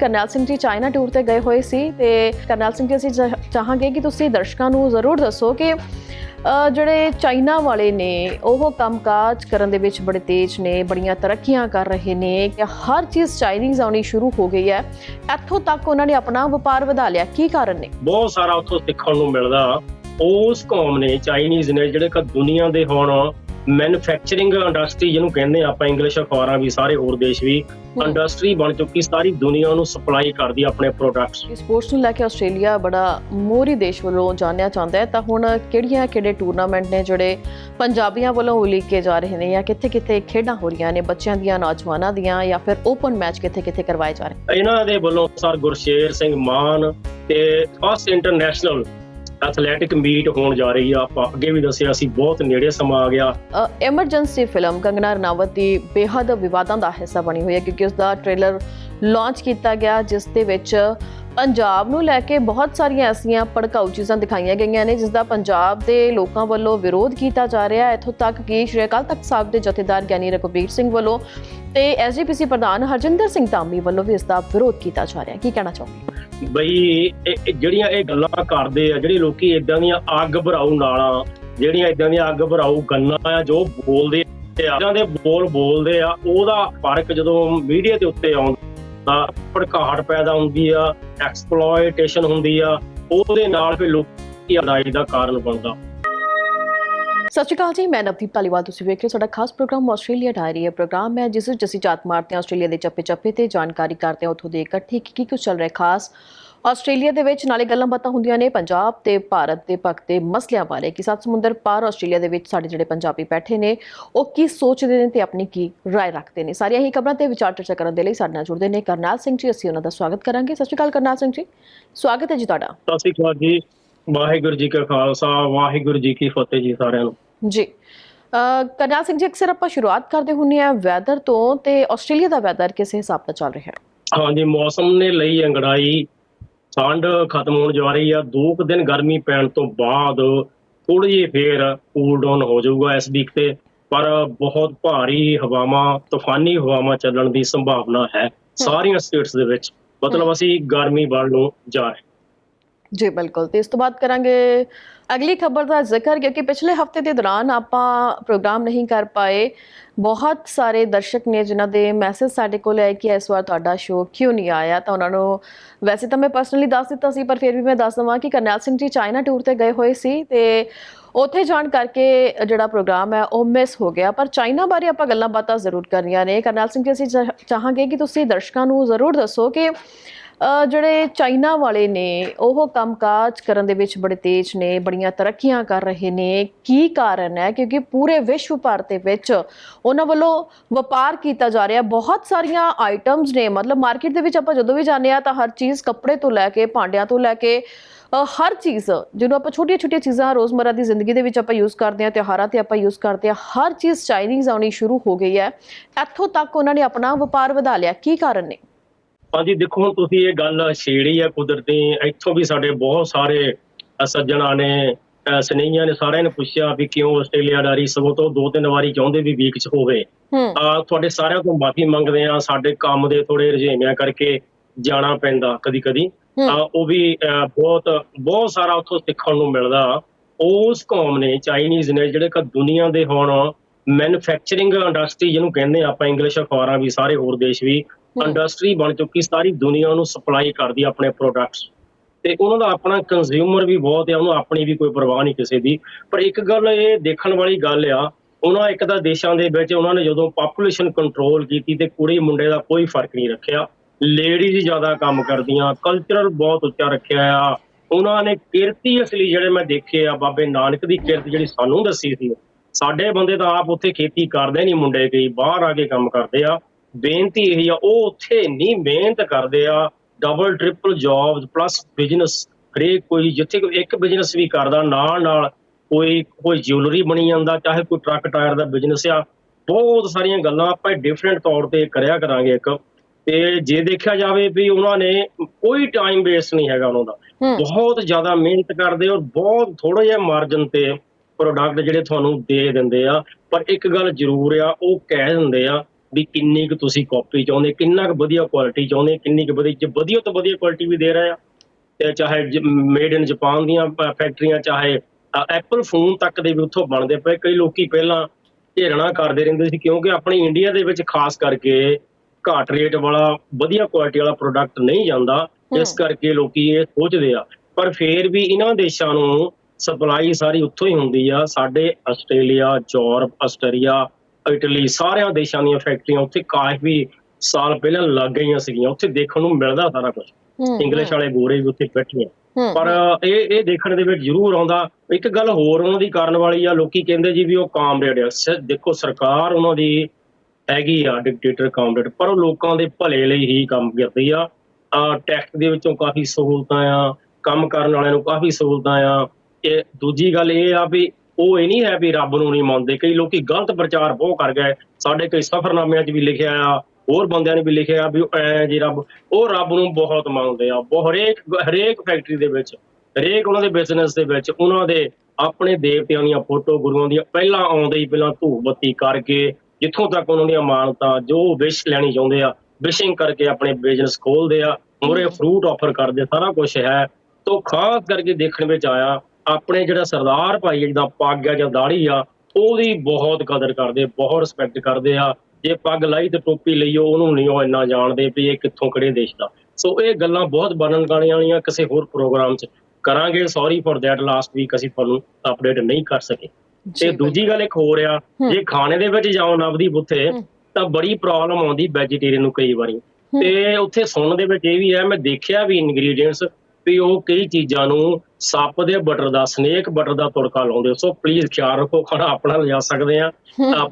Karnail Singh ji China tour ਤੇ ਗਏ ਹੋਏ ਸੀ ਤੇ ਕਰਨੈਲ ਸਿੰਘ ਜੀ, ਅਸੀਂ ਚਾਹਾਂਗੇ ਕਿ ਤੁਸੀਂ ਦਰਸ਼ਕਾਂ ਨੂੰ ਜ਼ਰੂਰ ਦੱਸੋ ਕਿ ਜਿਹੜੇ ਚਾਈਨਾ ਵਾਲੇ ਨੇ, ਉਹ ਕੰਮਕਾਜ ਕਰਨ ਦੇ ਵਿੱਚ ਬੜੇ ਤੇਜ਼ ਨੇ, ਬੜੀਆਂ ਤਰੱਕੀਆਂ ਕਰ ਰਹੇ ਨੇ, ਕਿ ਹਰ ਚੀਜ਼ ਚਾਈਨੀਜ਼ ਆਉਣੀ ਸ਼ੁਰੂ ਹੋ ਗਈ ਹੈ। ਇੱਥੋਂ ਤੱਕ ਉਹਨਾਂ ਨੇ ਆਪਣਾ ਵਪਾਰ ਵਧਾ ਲਿਆ। ਕੀ ਕਾਰਨ ਨੇ? ਬਹੁਤ ਸਾਰਾ ਉੱਥੋਂ ਸਿੱਖਣ ਨੂੰ ਮਿਲਦਾ। ਉਸ ਕੌਮ ਨੇ ਚਾਈਨੀਜ਼ ਨੇ ਜਿਹੜੇ ਕਿ ਦੁਨੀਆ ਦੇ ਹੁਣ ਮੈਨੂਫੈਕਚਰਿੰਗ ਇੰਡਸਟਰੀ ਜਿਹਨੂੰ ਕਹਿੰਦੇ ਆਪਾਂ ਇੰਗਲਿਸ਼ ਅਖਬਾਰਾਂ ਵੀ ਸਾਰੇ ਹੋਰ ਦੇਸ਼ ਵੀ। ਇੰਡਸਟਰੀ ਬਣ ਚੁੱਕੀ ਸਾਰੀ ਦੁਨੀਆ ਨੂੰ ਸਪਲਾਈ ਕਰਦੀ ਆਪਣੇ ਪ੍ਰੋਡਕਟਸ ਸਪੋਰਟਸ ਨੂੰ ਲੈ ਕੇ ਆਸਟ੍ਰੇਲੀਆ ਬੜਾ ਮੋਹਰੀ ਦੇਸ਼ ਵੱਲੋਂ ਜਾਣਿਆ ਜਾਂਦਾ ਹੈ। ਤਾਂ ਹੁਣ ਕਿਹੜੀਆਂ ਕਿਹੜੇ ਟੂਰਨਾਮੈਂਟ ਨੇ ਜਿਹੜੇ ਪੰਜਾਬੀਆਂ ਵੱਲੋਂ ਉਲੀਕੇ ਜਾ ਰਹੇ ਨੇ ਜਾਂ ਕਿੱਥੇ-ਕਿੱਥੇ ਖੇਡਾਂ ਹੋ ਰਹੀਆਂ ਨੇ ਬੱਚਿਆਂ ਦੀਆਂ ਨੌਜਵਾਨਾਂ ਦੀਆਂ ਜਾਂ ਫਿਰ ਓਪਨ ਮੈਚ ਕਿੱਥੇ-ਕਿੱਥੇ ਕਰਵਾਏ ਜਾ ਰਹੇ ਇਹਨਾਂ ਦੇ ਵੱਲੋਂ ਸਰ ਗੁਰਸ਼ੇਰ ਸਿੰਘ ਮਾਨ ਤੇ ਫਸਟ ਇੰਟਰਨੈਸ਼ਨਲ ਐਥਲੈਟਿਕ ਮੀਟ ਹੋਣ ਜਾ ਰਹੀ ਆ, ਆਪਾਂ ਅੱਗੇ ਵੀ ਦੱਸਿਆ ਸੀ, ਬਹੁਤ ਨੇੜੇ ਸਮਾਂ ਆ ਗਿਆ। ਐਮਰਜੈਂਸੀ ਫਿਲਮ ਕੰਗਨਾ ਰਣਾਵਤ ਦੀ ਬੇਹੱਦ ਵਿਵਾਦਾਂ ਦਾ ਹਿੱਸਾ ਬਣੀ ਹੋਈ ਹੈ, ਕਿਉਂਕਿ ਉਸ ਦਾ ਟ੍ਰੇਲਰ ਲਾਂਚ ਕੀਤਾ ਗਿਆ, ਜਿਸ ਦੇ ਵਿੱਚ ਪੰਜਾਬ ਨੂੰ ਲੈ ਕੇ ਬਹੁਤ ਸਾਰੀਆਂ ਐਸੀਆਂ ਭੜਕਾਊ ਚੀਜ਼ਾਂ ਦਿਖਾਈਆਂ ਗਈਆਂ ਨੇ ਜਿਸ ਦਾ ਪੰਜਾਬ ਦੇ ਲੋਕਾਂ ਵੱਲੋਂ ਵਿਰੋਧ ਕੀਤਾ ਜਾ ਰਿਹਾ ਹੈ। ਇੱਥੋਂ ਤੱਕ ਕਿ ਸ਼੍ਰੀ ਅਕਾਲ ਤਖਤ ਸਾਹਿਬ ਦੇ ਜਥੇਦਾਰ ਗਿਆਨੀ ਰਘੁਬੀਰ ਸਿੰਘ ਵੱਲੋਂ ਤੇ ਐਸਜੀਪੀਸੀ ਪ੍ਰਧਾਨ ਹਰਜਿੰਦਰ ਸਿੰਘ ਧਾਮੀ ਵੱਲੋਂ ਵੀ ਇਸ ਦਾ ਵਿਰੋਧ ਕੀਤਾ ਜਾ ਰਿਹਾ ਹੈ। ਕੀ ਕਹਿਣਾ ਚਾਹੋਗੇ? ਬਈ ਜਿਹੜੀਆਂ ਇਹ ਗੱਲਾਂ ਕਰਦੇ ਆ, ਜਿਹੜੇ ਲੋਕੀ ਇਦਾਂ ਦੀਆਂ ਅੱਗ ਭਰਾਊ ਨਾਲਾਂ, ਜਿਹੜੀਆਂ ਇਦਾਂ ਦੀਆਂ ਅੱਗ ਭਰਾਊ ਗੱਲਾਂ ਆ, ਜੋ ਬੋਲਦੇ ਆ ਇਦਾਂ ਦੇ ਬੋਲ ਬੋਲਦੇ ਆ, ਉਹਦਾ ਫ਼ਰਕ ਜਦੋਂ ਮੀਡੀਆ ਦੇ ਉੱਤੇ ਆਉਂਦਾ, ਭੜਕਾਹਟ ਪੈਦਾ ਹੁੰਦੀ ਆ ਐਕਸਪਲੋਇਟੇਸ਼ਨ ਹੁੰਦੀ ਆ, ਉਹਦੇ ਨਾਲ ਫਿਰ ਲੋਕੀ ਲੜਾਈ ਦਾ ਕਾਰਨ ਬਣਦਾ। ਸਤਿ ਸ਼੍ਰੀ ਅਕਾਲ ਜੀ ਮੈਂ ਨਵਦੀਪ ਧਾਲੀਵਾਲ ਤੁਸੀਂ ਵੇਖ ਰਹੇ ਹੋ ਸਾਡਾ ਖਾਸ ਪ੍ਰੋਗਰਾਮ ਆਸਟ੍ਰੇਲੀਆ ਡਾਇਰੀ ਹੈ ਪ੍ਰੋਗਰਾਮ ਹੈ ਜਿਸ ਵਿੱਚ ਅਸੀਂ ਜਾਤ ਮਾਰਦੇ ਹਾਂ ਆਸਟ੍ਰੇਲੀਆ ਦੇ ਚੱਪੇ ਚੱਪੇ ਤੇ ਜਾਣਕਾਰੀ ਕਰਦੇ ਹਾਂ ਉੱਥੋਂ ਦੇ ਇਕੱਠੇ ਕੀ ਕੀ ਕੁਝ ਚੱਲ ਰਿਹਾ ਹੈ ਖਾਸ ਆਸਟ੍ਰੇਲੀਆ ਦੇ ਵਿੱਚ ਨਾਲੇ ਗੱਲਾਂ ਬਾਤਾਂ ਹੁੰਦੀਆਂ ਨੇ ਪੰਜਾਬ ਤੇ ਭਾਰਤ ਦੇ ਪੱਖ ਦੇ ਮਸਲਿਆਂ ਬਾਰੇ ਕਿ ਸੱਤ ਸਮੁੰਦਰ ਪਾਰ ਆਸਟ੍ਰੇਲੀਆ ਦੇ ਵਿੱਚ ਸਾਡੇ ਜਿਹੜੇ ਪੰਜਾਬੀ ਬੈਠੇ ਨੇ ਉਹ ਕੀ ਸੋਚਦੇ ਨੇ ਤੇ ਆਪਣੀ ਕੀ رائے ਰੱਖਦੇ ਨੇ ਸਾਰੀਆਂ ਹੀ ਖਬਰਾਂ ਤੇ ਵਿਚਾਰ ਚਰਚਾ ਕਰਨ ਦੇ ਲਈ ਸਾਡੇ ਨਾਲ ਜੁੜਦੇ ਨੇ ਕਰਨਾਲ ਸਿੰਘ ਜੀ ਅਸੀਂ ਉਹਨਾਂ ਦਾ ਸਵਾਗਤ ਕਰਾਂਗੇ ਸਤਿ ਸ਼੍ਰੀ ਅਕਾਲ ਕਰਨਾਲ ਸਿੰਘ ਜੀ ਸਵਾਗਤ ਹੈ ਜੀ ਤੁਹਾਡਾ ਸਤਿ ਸ਼੍ਰੀ ਅਕਾਲ ਜੀ ਵਾਹਿਗੁਰੂ ਜੀ ਕਾ ਖਾਲਸਾ ਵਾਹਿਗੁਰੂ ਜੀ ਕੀ ਫਤਿਹ ਜੀ ਸਾਰਿਆਂ ਨੂੰ। ਜੀ। ਅ, ਕਰਨਾਲ ਸਿੰਘ ਜੀ ਅਕਸਰ ਆਪਾਂ ਸ਼ੁਰੂਆਤ ਕਰਦੇ ਹੁੰਨੇ ਆ ਵੈਦਰ ਤੋਂ ਤੇ ਆਸਟ੍ਰੇਲੀਆ ਦਾ ਵੈਦਰ ਕਿਸ ਹਿਸਾਬ ਨਾਲ ਚੱਲ ਰਿਹਾ? ਹੈ ਹਾਂਜੀ ਮੌਸਮ ਨੇ ਲਈ ਅੰਗੜਾਈ ਠੰਡ ਖਤਮ ਹੋਣ ਜਾ ਰਹੀ ਆ ਦੋ ਕੁ ਦਿਨ ਗਰਮੀ ਪੈਣ ਤੋਂ ਬਾਅਦ ਥੋੜੀ ਜਿਹੀ ਫੇਰ ਕੂਲ ਡਾਊਨ ਹੋ ਜਾਊਗਾ ਇਸ ਵੀਕ ਤੇ ਪਰ ਬਹੁਤ ਭਾਰੀ ਹਵਾਵਾਂ ਤੂਫਾਨੀ ਹਵਾਵਾਂ ਚੱਲਣ ਦੀ ਸੰਭਾਵਨਾ ਹੈ ਸਾਰੀਆਂ ਸਟੇਟਸ ਦੇ ਵਿੱਚ। ਮਤਲਬ ਅਸੀਂ ਗਰਮੀ ਵੱਲ ਨੂੰ ਜਾ ਰਹੇ ਜੀ, ਬਿਲਕੁਲ। ਤੇ ਇਸ ਤੋਂ ਬਾਅਦ ਕਰਾਂਗੇ ਅਗਲੀ ਖਬਰ ਦਾ ਜ਼ਿਕਰ, ਕਿਉਂਕਿ ਪਿਛਲੇ ਹਫ਼ਤੇ ਦੇ ਦੌਰਾਨ ਆਪਾਂ ਪ੍ਰੋਗਰਾਮ ਨਹੀਂ ਕਰ ਪਾਏ। ਬਹੁਤ ਸਾਰੇ ਦਰਸ਼ਕ ਨੇ ਜਿਨ੍ਹਾਂ ਦੇ ਮੈਸੇਜ ਸਾਡੇ ਕੋਲ ਆਏ ਕਿ ਇਸ ਵਾਰ ਤੁਹਾਡਾ ਸ਼ੋਅ ਕਿਉਂ ਨਹੀਂ ਆਇਆ? ਤਾਂ ਉਹਨਾਂ ਨੂੰ ਵੈਸੇ ਤਾਂ ਮੈਂ ਪਰਸਨਲੀ ਦੱਸ ਦਿੱਤਾ ਸੀ, ਪਰ ਫਿਰ ਵੀ ਮੈਂ ਦੱਸ ਦਵਾਂ ਕਿ ਕਰਨੈਲ ਸਿੰਘ ਜੀ ਚਾਈਨਾ ਟੂਰ ਤੇ ਗਏ ਹੋਏ ਸੀ ਤੇ ਉੱਥੇ ਜਾਣ ਕਰਕੇ ਜਿਹੜਾ ਪ੍ਰੋਗਰਾਮ ਹੈ, ਉਹ ਮਿਸ ਹੋ ਗਿਆ। ਪਰ ਚਾਈਨਾ ਬਾਰੇ ਆਪਾਂ ਗੱਲਾਂ ਬਾਤਾਂ ਜ਼ਰੂਰ ਕਰਨੀਆਂ ਨੇ। ਕਰਨੈਲ ਸਿੰਘ ਜੀ, ਅਸੀਂ ਚਾਹ- ਚਾਹਾਂਗੇ ਕਿ ਤੁਸੀਂ ਦਰਸ਼ਕਾਂ ਨੂੰ ਜ਼ਰੂਰ ਦੱਸੋ ਕਿ ਜਿਹੜੇ ਚਾਈਨਾ ਵਾਲੇ ਨੇ, ਉਹ ਕੰਮਕਾਜ ਕਰਨ ਦੇ ਵਿੱਚ ਬੜੇ ਤੇਜ਼ ਨੇ, ਬੜੀਆਂ ਤਰੱਕੀਆਂ ਕਰ ਰਹੇ ਨੇ। ਕੀ ਕਾਰਨ ਹੈ? ਕਿਉਂਕਿ ਪੂਰੇ ਵਿਸ਼ਵ ਭਰ ਦੇ ਵਿੱਚ ਉਹਨਾਂ ਵੱਲੋਂ ਵਪਾਰ ਕੀਤਾ ਜਾ ਰਿਹਾ। ਬਹੁਤ ਸਾਰੀਆਂ ਆਈਟਮਸ ਨੇ। ਮਤਲਬ ਮਾਰਕੀਟ ਦੇ ਵਿੱਚ ਆਪਾਂ ਜਦੋਂ ਵੀ ਜਾਂਦੇ ਆ ਤਾਂ ਹਰ ਚੀਜ਼ ਕੱਪੜੇ ਤੋਂ ਲੈ ਕੇ, ਭਾਂਡਿਆਂ ਤੋਂ ਲੈ ਕੇ ਹਰ ਚੀਜ਼ ਜਿਹਨੂੰ ਆਪਾਂ ਛੋਟੀਆਂ ਛੋਟੀਆਂ ਚੀਜ਼ਾਂ ਰੋਜ਼ਮਰਰਾ ਦੀ ਜ਼ਿੰਦਗੀ ਦੇ ਵਿੱਚ ਆਪਾਂ ਯੂਜ਼ ਕਰਦੇ ਆ ਤਿਉਹਾਰਾਂ ਤੇ ਆਪਾਂ ਯੂਜ਼ ਕਰਦੇ ਆ ਹਰ ਚੀਜ਼ ਚਾਈਨੀਜ਼ ਆਉਣੀ ਸ਼ੁਰੂ ਹੋ ਗਈ ਹੈ। ਇੱਥੋਂ ਤੱਕ ਉਹਨਾਂ ਨੇ ਆਪਣਾ ਵਪਾਰ ਵਧਾ ਲਿਆ। ਕੀ ਕਾਰਨ ਨੇ? ਹਾਂਜੀ ਦੇਖੋ ਹੁਣ ਤੁਸੀਂ ਇਹ ਗੱਲ ਛੇੜੀ ਹੈ ਕੁਦਰਤੀ ਇੱਥੋਂ ਵੀ ਸਾਡੇ ਬਹੁਤ ਸਾਰੇ ਸੱਜਣਾਂ ਨੇ ਸੁਨੇਹੀਆਂ ਨੇ ਸਾਰਿਆਂ ਨੇ ਪੁੱਛਿਆ ਵੀ ਕਿਉਂ ਆਸਟ੍ਰੇਲੀਆ ਦਾ ਸਗੋਂ ਤੋਂ ਦੋ ਤਿੰਨ ਵਾਰੀ ਚਾਹੁੰਦੇ ਵੀ ਵੀਕ ਚ ਹੋਵੇ। ਆ ਤੁਹਾਡੇ ਸਾਰਿਆਂ ਤੋਂ ਮਾਫੀ ਮੰਗਦੇ ਆ ਸਾਡੇ ਕੰਮ ਦੇ ਥੋੜੇ ਰੁਝੇਵਿਆਂ ਕਰਕੇ ਜਾਣਾ ਪੈਂਦਾ ਕਦੀ ਕਦੀ ਉਹ ਵੀ ਬਹੁਤ ਬਹੁਤ ਸਾਰਾ ਉੱਥੋਂ ਸਿੱਖਣ ਨੂੰ ਮਿਲਦਾ। ਉਸ ਕੌਮ ਨੇ ਚਾਈਨੀਜ਼ ਨੇ ਜਿਹੜੇ ਕਿ ਦੁਨੀਆ ਦੇ ਹੁਣ ਮੈਨੂਫੈਕਚਰਿੰਗ ਇੰਡਸਟਰੀ ਜਿਹਨੂੰ ਕਹਿੰਦੇ ਆਪਾਂ ਇੰਗਲਿਸ਼ ਅਖਬਾਰਾਂ ਵੀ ਸਾਰੇ ਹੋਰ ਦੇਸ਼ ਵੀ। ਇੰਡਸਟਰੀ ਬਣ ਚੁੱਕੀ, ਸਾਰੀ ਦੁਨੀਆ ਨੂੰ ਸਪਲਾਈ ਕਰਦੀ ਆਪਣੇ ਪ੍ਰੋਡਕਟਸ ਤੇ ਉਹਨਾਂ ਦਾ ਆਪਣਾ ਕੰਜ਼ਿਊਮਰ ਵੀ ਬਹੁਤ ਆ, ਉਹਨੂੰ ਆਪਣੀ ਵੀ ਕੋਈ ਪਰਵਾਹ ਨਹੀਂ ਕਿਸੇ ਦੀ। ਪਰ ਇੱਕ ਗੱਲ ਇਹ ਦੇਖਣ ਵਾਲੀ ਗੱਲ ਆ, ਉਹਨਾਂ ਇੱਕ ਤਾਂ ਦੇਸ਼ਾਂ ਦੇ ਵਿੱਚ ਉਹਨਾਂ ਨੇ ਜਦੋਂ ਪਾਪੂਲੇਸ਼ਨ ਕੰਟਰੋਲ ਕੀਤੀ ਤੇ ਕੁੜੀ ਮੁੰਡੇ ਦਾ ਕੋਈ ਫ਼ਰਕ ਨਹੀਂ ਰੱਖਿਆ। ਲੇਡੀਜ਼ ਜ਼ਿਆਦਾ ਕੰਮ ਕਰਦੀਆਂ ਕਲਚਰਲ ਬਹੁਤ ਉੱਚਾ ਰੱਖਿਆ ਆ। ਉਹਨਾਂ ਨੇ ਕਿਰਤੀ ਅਸਲੀ ਜਿਹੜੇ ਮੈਂ ਦੇਖੇ ਆ, ਬਾਬੇ ਨਾਨਕ ਦੀ ਕਿਰਤ ਜਿਹੜੀ ਸਾਨੂੰ ਦੱਸੀ ਸੀ। ਸਾਡੇ ਬੰਦੇ ਤਾਂ ਆਪ ਉੱਥੇ ਖੇਤੀ ਕਰਦੇ ਨਹੀਂ ਮੁੰਡੇ ਕਈ, ਬਾਹਰ ਆ ਕੇ ਕੰਮ ਕਰਦੇ ਆ। ਬੇਨਤੀ ਇਹ ਆ ਉਹ ਉੱਥੇ ਨਹੀਂ ਮਿਹਨਤ ਕਰਦੇ ਆ double triple jobs plus business ਹਰੇਕ ਕੋਈ ਜਿੱਥੇ ਕੋਈ ਇੱਕ ਬਿਜ਼ਨਸ ਵੀ ਕਰਦਾ ਨਾਲ ਨਾਲ ਕੋਈ ਕੋਈ ਜਿਊਲਰੀ ਬਣੀ ਜਾਂਦਾ ਚਾਹੇ ਕੋਈ ਟਰੱਕ ਟਾਇਰ ਦਾ ਬਿਜ਼ਨਸ ਆ ਬਹੁਤ ਸਾਰੀਆਂ ਗੱਲਾਂ ਆਪਾਂ ਡਿਫਰੈਂਟ ਤੌਰ ਤੇ ਕਰਿਆ ਕਰਾਂਗੇ ਇੱਕ। ਤੇ ਜੇ ਦੇਖਿਆ ਜਾਵੇ ਵੀ ਉਹਨਾਂ ਨੇ ਕੋਈ ਟਾਈਮ ਵੇਸਟ ਨਹੀਂ ਹੈਗਾ ਉਹਨਾਂ ਦਾ। ਬਹੁਤ ਜ਼ਿਆਦਾ ਮਿਹਨਤ ਕਰਦੇ ਔਰ ਬਹੁਤ ਥੋੜਾ ਜਿਹਾ ਮਾਰਜਨ ਤੇ ਪ੍ਰੋਡਕਟ ਜਿਹੜੇ ਤੁਹਾਨੂੰ ਦੇ ਦਿੰਦੇ ਆ। ਪਰ ਇੱਕ ਗੱਲ ਜ਼ਰੂਰ ਆ ਉਹ ਕਹਿ ਦਿੰਦੇ ਆ ਵੀ ਕਿੰਨੀ ਕੁ ਤੁਸੀਂ ਕਾਪੀ ਚਾਹੁੰਦੇ ਕਿੰਨਾ ਕੁ ਵਧੀਆ ਕੁਆਲਿਟੀ ਚਾਹੁੰਦੇ ਕਿੰਨੀ ਕੁ ਵਧੀਆ ਜੇ ਵਧੀਆ ਤੋਂ ਵਧੀਆ ਕੁਆਲਿਟੀ ਵੀ ਦੇ ਰਹੇ ਆ ਤੇ ਚਾਹੇ ਮੇਡ ਇਨ ਜਾਪਾਨ ਦੀਆਂ ਫੈਕਟਰੀਆਂ ਚਾਹੇ ਐਪਲ ਫੋਨ ਤੱਕ ਦੇ ਵੀ ਉੱਥੋਂ ਬਣਦੇ ਪਏ। ਕਈ ਲੋਕੀ ਪਹਿਲਾਂ ਢੇਰਣਾ ਕਰਦੇ ਰਹਿੰਦੇ ਸੀ ਕਿਉਂਕਿ ਆਪਣੀ ਇੰਡੀਆ ਦੇ ਵਿੱਚ ਖਾਸ ਕਰਕੇ ਘੱਟ ਰੇਟ ਵਾਲਾ ਵਧੀਆ ਕੁਆਲਿਟੀ ਵਾਲਾ ਪ੍ਰੋਡਕਟ ਨਹੀਂ ਜਾਂਦਾ। ਇਸ ਕਰਕੇ ਲੋਕੀ ਇਹ ਸੋਚਦੇ ਆ। ਪਰ ਫੇਰ ਵੀ ਇਹਨਾਂ ਦੇਸ਼ਾਂ ਨੂੰ ਸਪਲਾਈ ਸਾਰੀ ਉੱਥੋਂ ਹੀ ਹੁੰਦੀ ਆ। ਸਾਡੇ ਆਸਟ੍ਰੇਲੀਆ ਯੂਰਪ ਆਸਟਰੀਆ ਇਟਲੀ ਸਾਰਿਆਂ ਦੇਸ਼ਾਂ ਦੀਆਂ ਫੈਕਟਰੀਆਂ ਉੱਥੇ ਕਾਫੀ ਸਾਲ ਪਹਿਲਾਂ ਲੱਗ ਗਈਆਂ ਸੀਗੀਆਂ ਉੱਥੇ ਦੇਖਣ ਨੂੰ ਮਿਲਦਾ ਸਾਰਾ ਕੁਝ ਇੰਗਲਿਸ਼ ਵਾਲੇ ਗੋਰੇ ਵੀ ਉੱਥੇ ਬੈਠੇ ਪਰ ਇਹ ਇਹ ਦੇਖਣ ਦੇ ਵਿੱਚ ਜ਼ਰੂਰ ਆਉਂਦਾ ਇੱਕ ਗੱਲ ਹੋਰ ਉਹਨਾਂ ਦੀ ਕਰਨ ਵਾਲੀ ਆ ਲੋਕੀ ਕਹਿੰਦੇ ਜੀ ਵੀ ਉਹ ਕਾਮਰੇਡ ਆ ਦੇਖੋ ਸਰਕਾਰ ਉਹਨਾਂ ਦੀ ਹੈਗੀ ਆ ਡਿਕਟੇਟਰ ਕਾਮਰੇਡ ਪਰ ਉਹ ਲੋਕਾਂ ਦੇ ਭਲੇ ਲਈ ਹੀ ਕੰਮ ਕਰਦੀ ਆ। ਟੈਕਸ ਦੇ ਵਿੱਚੋਂ ਕਾਫੀ ਸਹੂਲਤਾਂ ਆ ਕੰਮ ਕਰਨ ਵਾਲਿਆਂ ਨੂੰ ਕਾਫੀ ਸਹੂਲਤਾਂ ਆ। ਇਹ ਦੂਜੀ ਗੱਲ ਇਹ ਆ ਵੀ ਉਹ ਇਹ ਨਹੀਂ ਹੈ ਵੀ ਰੱਬ ਨੂੰ ਨਹੀਂ ਮੰਨਦੇ। ਕਈ ਲੋਕੀ ਗਲਤ ਪ੍ਰਚਾਰ ਬਹੁਤ ਕਰ ਗਏ। ਸਾਡੇ ਕਈ ਸਫਰਨਾਮਿਆਂ 'ਚ ਵੀ ਲਿਖਿਆ ਆ, ਹੋਰ ਬੰਦਿਆਂ ਨੇ ਵੀ ਲਿਖਿਆ ਵੀ ਉਹ ਐ ਜੀ ਰੱਬ, ਉਹ ਰੱਬ ਨੂੰ ਬਹੁਤ ਮੰਨਦੇ ਆ। ਬਹੁਤ ਹਰੇਕ ਹਰੇਕ ਫੈਕਟਰੀ ਦੇ ਵਿੱਚ, ਹਰੇਕ ਉਹਨਾਂ ਦੇ ਬਿਜ਼ਨਸ ਦੇ ਵਿੱਚ ਉਹਨਾਂ ਦੇ ਆਪਣੇ ਦੇਵਤਿਆਂ ਦੀਆਂ ਫੋਟੋ ਗੁਰੂਆਂ ਦੀਆਂ ਪਹਿਲਾਂ ਆਉਂਦੇ ਹੀ ਪਹਿਲਾਂ ਧੂਪ ਬੱਤੀ ਕਰਕੇ, ਜਿੱਥੋਂ ਤੱਕ ਉਹਨਾਂ ਦੀਆਂ ਮਾਨਤਾ, ਜੋ ਵਿਸ਼ ਲੈਣੀ ਚਾਹੁੰਦੇ ਆ ਵਿਸ਼ਿੰਗ ਕਰਕੇ ਆਪਣੇ ਬਿਜ਼ਨਸ ਖੋਲਦੇ ਆ ਮੋਰੇ ਫਰੂਟ ਆਫਰ ਕਰਦੇ ਸਾਰਾ ਕੁਝ ਹੈ। ਤੋਂ ਖਾਸ ਕਰਕੇ ਦੇਖਣ ਵਿੱਚ ਆਇਆ ਆਪਣੇ ਜਿਹੜਾ ਸਰਦਾਰ ਭਾਈ ਜਿੱਦਾਂ ਪੱਗ ਆ ਜਾਂ ਦਾੜੀ ਆ ਉਹਦੀ ਬਹੁਤ ਕਦਰ ਕਰਦੇ ਬਹੁਤ ਰਿਸਪੈਕਟ ਕਰਦੇ ਆ। ਜੇ ਪੱਗ ਲਾਈ ਤੇ ਟੋਪੀ ਲਈਓ ਉਹਨੂੰ ਨਹੀਂ ਉਹ ਇੰਨਾ ਜਾਣਦੇ ਵੀ ਇਹ ਕਿੱਥੋਂ ਕਿਹੜੇ ਦੇਸ਼ ਦਾ। ਸੋ ਇਹ ਗੱਲਾਂ ਬਹੁਤ ਬਣਨ ਗਾਣੀਆਂ ਵਾਲੀਆਂ ਕਿਸੇ ਹੋਰ ਪ੍ਰੋਗਰਾਮ 'ਚ ਕਰਾਂਗੇ। Sorry for that last week ਅਸੀਂ ਤੁਹਾਨੂੰ ਅਪਡੇਟ ਨਹੀਂ ਕਰ ਸਕੇ। ਤੇ ਦੂਜੀ ਗੱਲ ਇੱਕ ਹੋਰ ਆ। ਜੇ ਖਾਣੇ ਦੇ ਵਿੱਚ ਜਾਓ ਨਵਦੀਪ ਉੱਥੇ ਹਮ। ਤਾਂ ਬੜੀ ਪ੍ਰੋਬਲਮ ਆਉਂਦੀ ਵੈਜੀਟੇਰੀਅਨ ਨੂੰ ਕਈ ਵਾਰੀ। ਤੇ ਉੱਥੇ ਸੁਣਨ ਦੇ ਵਿੱਚ ਇਹ ਵੀ ਹੈ ਮੈਂ ਦੇਖਿਆ ਵੀ ਇੰਗਰੀਡੀਅੰਟਸ ਵੀ ਉਹ ਕਈ ਚੀਜ਼ਾਂ ਨੂੰ ਸੱਪ ਦੇ ਬਟਰ ਦਾ ਸਨੇਕ ਬਟਰ ਦਾ ਤੁੜਕਾ ਲਾਉਂਦੇ ਸੋ ਪਲੀਜ਼ ਖਿਆਲ ਰੱਖੋ ਖਾਣਾ ਆਪਣਾ ਲਿਜਾ ਸਕਦੇ ਆ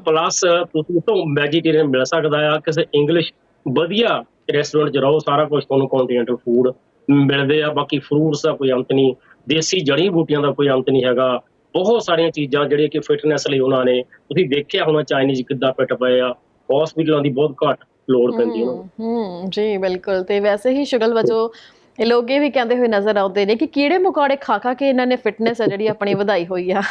ਪਲੱਸ ਤੁਸੀਂ ਤੋਂ ਵੈਜੀਟੇਰੀਅਨ ਮਿਲ ਸਕਦਾ ਆ ਕਿਸੇ ਇੰਗਲਿਸ਼ ਵਧੀਆ ਰੈਸਟੋਰੈਂਟ 'ਚ ਰਹੋ ਸਾਰਾ ਕੁਝ ਤੁਹਾਨੂੰ ਕੰਟੀਨੈਂਟਲ ਫੂਡ ਮਿਲਦੇ ਆ। ਬਾਕੀ ਫਰੂਟਸ ਦਾ ਕੋਈ ਅੰਤ ਨਹੀਂ ਦੇਸੀ ਜੜੀ ਬੂਟੀਆਂ ਦਾ ਕੋਈ ਅੰਤ ਨਹੀਂ ਹੈਗਾ। ਬਹੁਤ ਸਾਰੀਆਂ ਚੀਜ਼ਾਂ ਜਿਹੜੀਆਂ ਕਿ ਫਿਟਨੈਸ ਲਈ ਉਹਨਾਂ ਨੇ ਤੁਸੀਂ ਦੇਖਿਆ ਹੋਣਾ ਚਾਈਨੀਜ਼ ਕਿੱਦਾਂ ਫਿੱਟ ਪਏ ਆ। ਹਸਪੀਟਲਾਂ ਦੀ ਬਹੁਤ ਘੱਟ ਲੋੜ ਪੈਂਦੀ ਉਹਨਾਂ ਨੂੰ ਹੂੰ ਜੀ ਬਿਲਕੁਲ। ਤੇ ਵੈਸੇ ਹੀ ਸ਼ੁਗਲ ਵਜੋਂ ਇਹ ਲੋਕ ਇਹ ਵੀ ਕਹਿੰਦੇ ਹੋਏ ਨਜ਼ਰ ਆਉਂਦੇ ਨੇ ਕਿ ਕੀੜੇ ਮਕੌੜੇ ਖਾ ਖਾ ਕੇ ਇਹਨਾਂ ਨੇ ਫਿਟਨੈਸ ਹੈ ਜਿਹੜੀ ਆਪਣੀ ਵਧਾਈ ਹੋਈ ਆ।